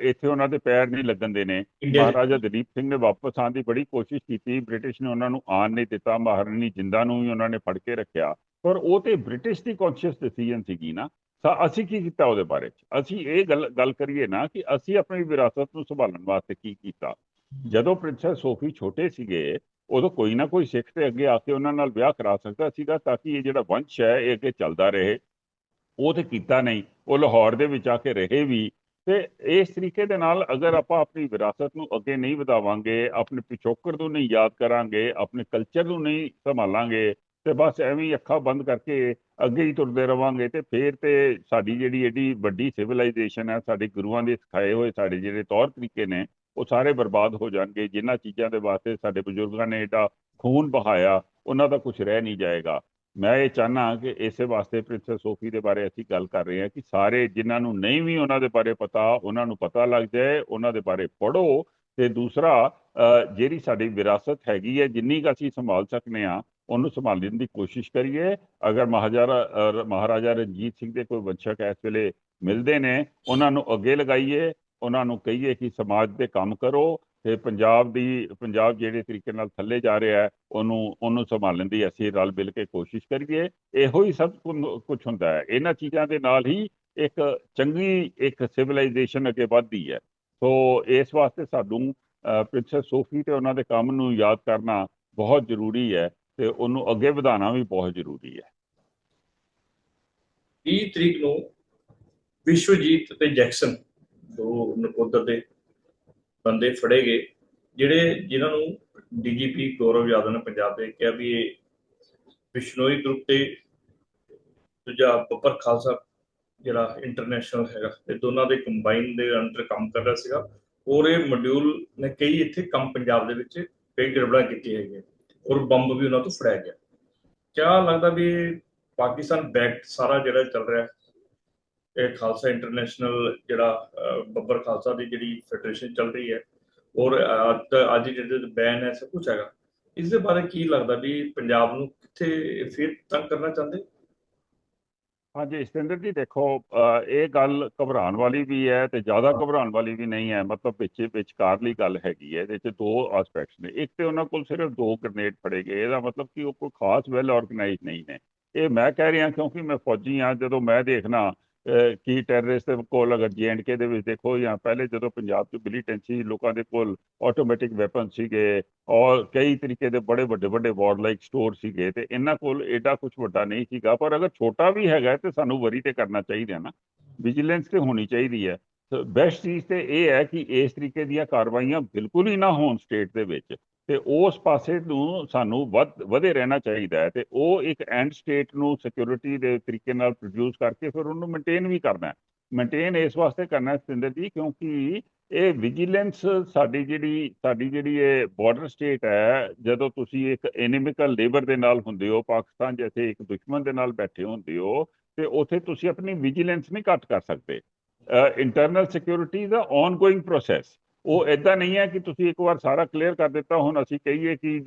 ਇੱਥੇ ਉਹਨਾਂ ਦੇ ਪੈਰ ਨਹੀਂ ਲੱਗਣ ਦੇਣੇ। ਇੰਡੀਆ ਮਹਾਰਾਜਾ ਦਲੀਪ ਸਿੰਘ ਨੇ ਵਾਪਸ ਆਉਣ ਦੀ ਬੜੀ ਕੋਸ਼ਿਸ਼ ਕੀਤੀ। ਬ੍ਰਿਟਿਸ਼ ਨੇ ਉਹਨਾਂ ਨੂੰ ਆਉਣ ਨਹੀਂ ਦਿੱਤਾ। ਮਹਾਰਾਣੀ ਜਿੰਦਾ ਨੂੰ ਵੀ ਉਹਨਾਂ ਨੇ ਫੜ ਕੇ ਰੱਖਿਆ। ਪਰ ਉਹ ਤੇ ਬ੍ਰਿਟਿਸ਼ ਦੀ ਕੌਨਸ਼ੀਅਸ ਡਿਸੀਜਨ ਸੀਗੀ ਨਾ। ਤਾਂ ਅਸੀਂ ਕੀ ਕੀਤਾ ਉਹਦੇ ਬਾਰੇ ਚ? ਅਸੀਂ ਇਹ ਗੱਲ ਗੱਲ ਕਰੀਏ ਨਾ ਕਿ ਅਸੀਂ ਆਪਣੀ ਵਿਰਾਸਤ ਨੂੰ ਸੰਭਾਲਣ ਵਾਸਤੇ ਕੀ ਕੀਤਾ। ਜਦੋਂ ਪ੍ਰਿੰਸੈਸ ਸੋਫੀ ਛੋਟੇ ਸੀਗੇ ਉਦੋਂ ਕੋਈ ਨਾ ਕੋਈ ਸਿੱਖ ਤੇ ਅੱਗੇ ਆ ਕੇ ਉਹਨਾਂ ਨਾਲ ਵਿਆਹ ਕਰਾ ਸਕਦਾ ਸੀਗਾ ਤਾਂ ਕਿ ਇਹ ਜਿਹੜਾ ਵੰਸ਼ ਹੈ ਇਹ ਅੱਗੇ ਚੱਲਦਾ ਰਹੇ। ਉਹ ਤੇ ਕੀਤਾ ਨਹੀਂ। ਉਹ ਲਾਹੌਰ ਦੇ ਵਿੱਚ ਆ ਕੇ ਰਹੇ ਵੀ। ਤੇ ਇਸ ਤਰੀਕੇ ਦੇ ਨਾਲ ਅਗਰ ਆਪਾਂ ਆਪਣੀ ਵਿਰਾਸਤ ਨੂੰ ਅੱਗੇ ਨਹੀਂ ਵਧਾਵਾਂਗੇ, ਆਪਣੇ ਪਿਛੋਕੜ ਨੂੰ ਨਹੀਂ ਯਾਦ ਕਰਾਂਗੇ, ਆਪਣੇ ਕਲਚਰ ਨੂੰ ਨਹੀਂ ਸੰਭਾਲਾਂਗੇ, ਤੇ ਬਸ ਐਵੇਂ ਅੱਖਾਂ ਬੰਦ ਕਰਕੇ ਅੱਗੇ ਹੀ ਤੁਰਦੇ ਰਵਾਂਗੇ ਤੇ ਫੇਰ ਤੇ ਸਾਡੀ ਜਿਹੜੀ ਏਡੀ ਵੱਡੀ ਸਿਵਲਾਈਜੇਸ਼ਨ ਹੈ, ਸਾਡੇ ਗੁਰੂਆਂ ਦੇ ਸਿਖਾਏ ਹੋਏ ਸਾਡੇ ਜਿਹੜੇ ਤੌਰ ਤਰੀਕੇ ਨੇ ਉਹ ਸਾਰੇ ਬਰਬਾਦ ਹੋ ਜਾਣਗੇ, ਜਿਨ੍ਹਾਂ ਚੀਜ਼ਾਂ ਦੇ ਵਾਸਤੇ ਸਾਡੇ ਬਜ਼ੁਰਗਾਂ ਨੇ ਏਡਾ ਖੂਨ ਬਹਾਇਆ ਉਹਨਾਂ ਦਾ ਕੁਝ ਰਹਿ ਨਹੀਂ ਜਾਏਗਾ। ਮੈਂ ਇਹ ਚਾਹਨਾ ਕਿ ਇਸੇ ਵਾਸਤੇ ਪ੍ਰਿੰਸੈਸ ਸੋਫੀ ਦੇ ਬਾਰੇ ਅਸੀਂ ਗੱਲ ਕਰ ਰਹੇ ਹਾਂ ਕਿ ਸਾਰੇ ਜਿਨ੍ਹਾਂ ਨੂੰ ਨਹੀਂ ਵੀ ਉਹਨਾਂ ਦੇ ਬਾਰੇ ਪਤਾ, ਉਹਨਾਂ ਨੂੰ ਪਤਾ ਲੱਗ ਜਾਏ, ਉਹਨਾਂ ਦੇ ਬਾਰੇ ਪੜ੍ਹੋ। ਤੇ ਦੂਸਰਾ ਜਿਹੜੀ ਸਾਡੀ ਵਿਰਾਸਤ ਹੈਗੀ ਹੈ, ਜਿੰਨੀ ਕੁ ਅਸੀਂ ਸੰਭਾਲ ਸਕਨੇ ਆ ਉਹਨੂੰ ਸੰਭਾਲਣ ਦੀ ਕੋਸ਼ਿਸ਼ ਕਰੀਏ। ਅਗਰ ਮਹਾਰਾਜਾ ਮਹਾਰਾਜਾ ਰਣਜੀਤ ਸਿੰਘ ਦੇ ਕੋਈ ਵੰਸ਼ਕ ਇਸ ਵੇਲੇ ਮਿਲਦੇ ਨੇ, ਉਹਨਾਂ ਨੂੰ ਅੱਗੇ ਲਗਾਈਏ। ਉਹਨਾਂ ਨੂੰ ਕਹੀਏ ਕਿ ਸਮਾਜ ਦੇ ਕੰਮ ਕਰੋ ਤੇ ਪੰਜਾਬ ਦੀ, ਪੰਜਾਬ ਜਿਹੜੇ ਤਰੀਕੇ ਨਾਲ ਥੱਲੇ ਜਾ ਰਿਹਾ ਹੈ, ਉਹਨੂੰ ਉਹਨੂੰ ਸੰਭਾਲਣ ਦੀ ਅਸੀਂ ਰਲ ਮਿਲ ਕੇ ਕੋਸ਼ਿਸ਼ ਕਰੀਏ। ਇਹੋ ਹੀ ਸਭ ਕੁਝ ਹੁੰਦਾ ਹੈ। ਇਹਨਾਂ ਚੀਜ਼ਾਂ ਦੇ ਨਾਲ ਹੀ ਇੱਕ ਚੰਗੀ ਇੱਕ ਸਿਵਲਾਈਜੇਸ਼ਨ ਅੱਗੇ ਵੱਧਦੀ ਹੈ। ਸੋ ਇਸ ਵਾਸਤੇ ਸਾਨੂੰ ਪ੍ਰਿੰਸੈਸ ਸੋਫੀ ਤੇ ਉਹਨਾਂ ਦੇ ਕੰਮ ਨੂੰ ਯਾਦ ਕਰਨਾ ਬਹੁਤ ਜ਼ਰੂਰੀ ਹੈ ਤੇ ਉਹਨੂੰ ਅੱਗੇ ਵਧਾਉਣਾ ਵੀ ਬਹੁਤ ਜ਼ਰੂਰੀ ਹੈ। 30 ਤਰੀਕ ਨੂੰ ਵਿਸ਼ਵਜੀਤ ਤੇ ਜੈਕਸਨ ਦੋ ਨਕੋਦਰ ਦੇ ਬੰਦੇ ਫੜੇ ਗਏ, ਜਿਹੜੇ ਜਿਨ੍ਹਾਂ ਨੂੰ ਡੀਜੀਪੀ ਗੌਰਵ ਯਾਦਵ ਨੇ ਪੰਜਾਬ ਦੇ ਕਿਹਾ ਵੀ ਇਹ ਬਿਸ਼ਨੋਈ ਗਰੁੱਪ ਤੇ ਦੂਜਾ ਬੱਬਰ ਖਾਲਸਾ ਜਿਹੜਾ ਇੰਟਰਨੈਸ਼ਨਲ ਹੈਗਾ ਤੇ ਦੋਨਾਂ ਦੇ ਕੰਬਾਈਨ ਦੇ ਅੰਦਰ ਕੰਮ ਕਰ ਰਿਹਾ ਸੀਗਾ, ਔਰ ਇਹ ਮੋਡਿਊਲ ਨੇ ਕਈ ਇੱਥੇ ਕੰਮ ਪੰਜਾਬ ਦੇ ਵਿੱਚ ਕਈ ਗੜਬੜਾਂ ਕੀਤੀਆਂ ਹੈਗੀਆਂ ਔਰ ਬੰਬ ਵੀ ਉਹਨਾਂ ਤੋਂ ਫੜਿਆ ਗਿਆ। ਕਿਆ ਲੱਗਦਾ ਵੀ ਪਾਕਿਸਤਾਨ ਬੈਕ ਸਾਰਾ ਜਿਹੜਾ ਚੱਲ ਰਿਹਾ ਇਹ ਖਾਲਸਾ ਇੰਟਰਨੈਸ਼ਨਲ ਜਿਹੜਾ ਬੱਬਰ ਖਾਲਸਾ ਦੀ ਜਿਹੜੀ ਫੈਡਰੇਸ਼ਨ ਚੱਲ ਰਹੀ ਹੈ ਔਰ ਅੱਜ ਜਿਹੜੇ ਬੈਨ ਹੈ ਸਭ ਕੁਝ ਹੈਗਾ। ਇਸ ਦੇ ਬਾਰੇ ਕੀ ਲੱਗਦਾ ਵੀ ਪੰਜਾਬ ਨੂੰ ਕਿੱਥੇ ਫਿਰ ਤੰਗ ਕਰਨਾ ਚਾਹੁੰਦੇ? ਹਾਂਜੀ ਸਤਿੰਦਰ ਜੀ ਦੇਖੋ ਇਹ ਗੱਲ ਘਬਰਾਉਣ ਵਾਲੀ ਵੀ ਹੈ ਤੇ ਜ਼ਿਆਦਾ ਘਬਰਾਉਣ ਵਾਲੀ ਵੀ ਨਹੀਂ ਹੈ। ਮਤਲਬ ਵਿੱਚ ਵਿਚਕਾਰਲੀ ਗੱਲ ਹੈਗੀ ਹੈ ਇਹਦੇ ਚ ਦੋ ਐਸਪੈਕਟਸ ਨੇ। ਇੱਕ ਤੇ ਉਹਨਾਂ ਕੋਲ ਸਿਰਫ ਦੋ ਗ੍ਰਨੇਡ ਫੜੇ ਗਏ ਇਹਦਾ ਮਤਲਬ ਕਿ ਉਹ ਕੋਈ ਖਾਸ ਵੈਲ ਆਰਗੇਨਾਈਜ਼ ਨਹੀਂ ਨੇ। ਇਹ ਮੈਂ ਕਹਿ ਰਿਹਾ ਕਿਉਂਕਿ ਮੈਂ ਫੌਜੀ ਹਾਂ ਜਦੋਂ ਮੈਂ ਦੇਖਣਾ ਕਿ ਟੈਰਰਿਸਟ ਦੇ ਕੋਲ ਅਗਰ ਜੀਐਂਡਕੇ ਦੇ ਵਿੱਚ ਦੇਖੋ ਜਾਂ ਪਹਿਲੇ ਜਦੋਂ ਪੰਜਾਬ 'ਚ ਮਿਲੀਟੈਂਟ ਸੀ ਲੋਕਾਂ ਦੇ ਕੋਲ ਆਟੋਮੈਟਿਕ ਵੈਪਨ ਸੀਗੇ, ਔਰ ਕਈ ਤਰੀਕੇ ਦੇ ਬੜੇ ਵੱਡੇ ਵੱਡੇ ਵਾਰਲਾਈਕ ਸਟੋਰ ਸੀਗੇ ਤੇ ਇਹਨਾਂ ਕੋਲ ਏਡਾ ਕੁਝ ਵੱਡਾ ਨਹੀਂ ਸੀਗਾ, ਪਰ ਅਗਰ ਛੋਟਾ ਵੀ ਹੈਗਾ ਤੇ ਸਾਨੂੰ ਵਰੀ ਤੇ ਕਰਨਾ ਚਾਹੀਦਾ ਨਾ ਵਿਜੀਲੈਂਸ ਤੇ ਹੋਣੀ ਚਾਹੀਦੀ ਹੈ। ਬੈਸਟ ਚੀਜ਼ ਤੇ ਇਹ ਹੈ ਕਿ ਇਸ ਤਰੀਕੇ ਦੀਆਂ ਕਾਰਵਾਈਆਂ ਬਿਲਕੁਲ ਹੀ ਨਾ ਹੋਣ ਸਟੇਟ ਦੇ ਵਿੱਚ। ਤੇ ਉਸ ਪਾਸੇ ਨੂੰ ਸਾਨੂੰ ਵੱਧ, ਵਧੇ ਰਹਿਣਾ ਚਾਹੀਦਾ ਹੈ ਤੇ ਉਹ ਇੱਕ ਐਂਡ ਸਟੇਟ ਨੂੰ ਸਿਕਿਉਰਿਟੀ ਦੇ ਤਰੀਕੇ ਨਾਲ ਪ੍ਰੋਡਿਊਸ ਕਰਕੇ ਫਿਰ ਉਹਨੂੰ ਮੇਨਟੇਨ ਵੀ ਕਰਨਾ ਹੈ। ਮੇਨਟੇਨ ਇਸ ਵਾਸਤੇ ਕਰਨਾ ਸਤਿੰਦਰ ਜੀ, ਕਿਉਂਕਿ ਇਹ ਵਿਜੀਲੈਂਸ ਸਾਡੀ ਜਿਹੜੀ ਸਾਡੀ ਜਿਹੜੀ ਇਹ ਬਾਰਡਰ ਸਟੇਟ ਹੈ, ਜਦੋਂ ਤੁਸੀਂ ਇੱਕ ਐਨੀਮਿਕਲ ਲੇਬਰ ਦੇ ਨਾਲ ਹੁੰਦੇ ਹੋ, ਪਾਕਿਸਤਾਨ ਜੈਸੇ ਇੱਕ ਦੁਸ਼ਮਣ ਦੇ ਨਾਲ ਬੈਠੇ ਹੁੰਦੇ ਹੋ, ਤੇ ਉੱਥੇ ਤੁਸੀਂ ਆਪਣੀ ਵਿਜੀਲੈਂਸ ਨਹੀਂ ਘੱਟ ਕਰ ਸਕਦੇ। ਇੰਟਰਨਲ ਸਿਕਿਉਰਿਟੀ ਦਾ ਆਨਗੋਇੰਗ ਪ੍ਰੋਸੈਸ ਉਹ ਇਦਾਂ ਨਹੀਂ ਹੈ ਕਿ ਤੁਸੀਂ ਇੱਕ ਵਾਰ ਸਾਰਾ ਕਲੀਅਰ ਕਰ ਦਿੱਤਾ, ਹੁਣ ਅਸੀਂ ਕਹੀਏ ਕਿ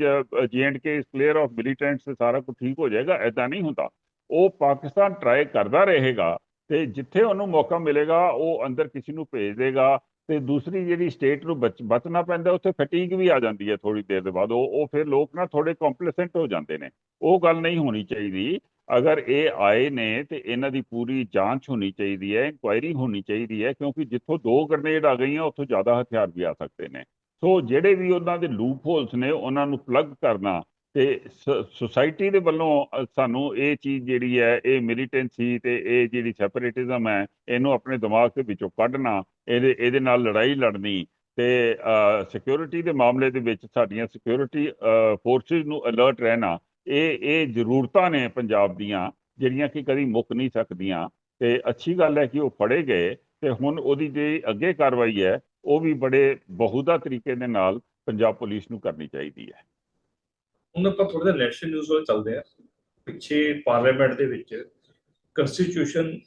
ਜੀਐਂਡਕੇ ਇਸ ਕਲੀਅਰ ਆਫ ਮਿਲੀਟੈਂਟਸ ਤੇ ਸਾਰਾ ਕੁਝ ਠੀਕ ਹੋ ਜਾਏਗਾ ਇਦਾਂ ਨਹੀਂ ਹੁੰਦਾ। ਉਹ ਪਾਕਿਸਤਾਨ ਟਰਾਈ ਕਰਦਾ ਰਹੇਗਾ ਤੇ ਜਿੱਥੇ ਉਹਨੂੰ ਮੌਕਾ ਮਿਲੇਗਾ, ਉਹ ਅੰਦਰ ਕਿਸੇ ਨੂੰ ਭੇਜ ਦੇਗਾ ਤੇ ਦੂਸਰੀ ਜਿਹੜੀ ਸਟੇਟ ਨੂੰ ਬਚ- ਬਚਣਾ ਪੈਂਦਾ, ਉੱਥੇ ਫਟੀਗ ਵੀ ਆ ਜਾਂਦੀ ਹੈ ਥੋੜੀ ਦੇਰ ਦੇ ਬਾਅਦ। ਉਹ ਉਹ ਫਿਰ ਲੋਕ ਨਾ ਥੋੜੇ ਕੰਪਲੇਸੈਂਟ ਹੋ ਜਾਂਦੇ ਨੇ। ਉਹ ਗੱਲ ਨਹੀਂ ਹੋਣੀ ਚਾਹੀਦੀ। ਅਗਰ ਇਹ ਆਏ ਨੇ ਤੇ ਇਹਨਾਂ ਦੀ ਪੂਰੀ ਜਾਂਚ ਹੋਣੀ ਚਾਹੀਦੀ ਹੈ ਇਨਕੁਆਇਰੀ ਹੋਣੀ ਚਾਹੀਦੀ ਹੈ, ਕਿਉਂਕਿ ਜਿੱਥੋਂ ਦੋ ਗ੍ਰਨੇਡ ਆ ਗਈਆਂ, ਉੱਥੋਂ ਜ਼ਿਆਦਾ ਹਥਿਆਰ ਵੀ ਆ ਸਕਦੇ ਨੇ। ਸੋ ਜਿਹੜੇ ਵੀ ਉਹਨਾਂ ਦੇ ਲੂਪ ਹੋਲਸ ਨੇ, ਉਹਨਾਂ ਨੂੰ ਪਲੱਗ ਕਰਨਾ ਤੇ ਸੁਸਾਇਟੀ ਦੇ ਵੱਲੋਂ ਸਾਨੂੰ ਇਹ ਚੀਜ਼ ਜਿਹੜੀ ਹੈ, ਇਹ ਮਿਲੀਟੈਂਸੀ ਤੇ ਇਹ ਜਿਹੜੀ ਸੈਪਰੇਟਿਜ਼ਮ ਹੈ, ਇਹਨੂੰ ਆਪਣੇ ਦਿਮਾਗ ਦੇ ਵਿੱਚੋਂ ਕੱਢਣਾ, ਇਹਦੇ ਇਹਦੇ ਨਾਲ ਲੜਾਈ ਲੜਨੀ ਤੇ ਸਿਕਿਉਰਿਟੀ ਦੇ ਮਾਮਲੇ ਦੇ ਵਿੱਚ ਸਾਡੀਆਂ ਸਿਕਿਉਰਿਟੀ ਫੋਰਸਿਸ ਨੂੰ ਅਲਰਟ ਰਹਿਣਾ ਇਹ ਇਹ ਜ਼ਰੂਰਤਾਂ ਨੇ ਪੰਜਾਬ ਦੀਆਂ, ਜਿਹੜੀਆਂ ਕਿ ਕਦੀ ਮੁੱਕ ਨਹੀਂ ਸਕਦੀਆਂ। ਤੇ ਅੱਛੀ ਗੱਲ ਹੈ ਕਿ ਉਹ ਫੜੇ ਗਏ ਤੇ ਹੁਣ ਉਹਦੀ ਜਿਹੜੀ ਅੱਗੇ ਕਾਰਵਾਈ ਹੈ, ਉਹ ਵੀ ਬੜੇ ਬਹੁਦਾ ਤਰੀਕੇ ਦੇ ਨਾਲ ਪੰਜਾਬ ਪੁਲਿਸ ਨੂੰ ਕਰਨੀ ਚਾਹੀਦੀ ਹੈ। ਹੁਣ ਆਪਾਂ ਥੋੜਾ ਜਿਹਾ ਨੈਸ਼ਨਲ ਨਿਊਜ਼ ਵੱਲ ਚੱਲਦੇ ਆ ਪਿੱਛੇ ਪਾਰਲੀਮੈਂਟ ਦੇ ਵਿੱਚ ਕਨਸਟੀਟਿਊਸ਼ਨ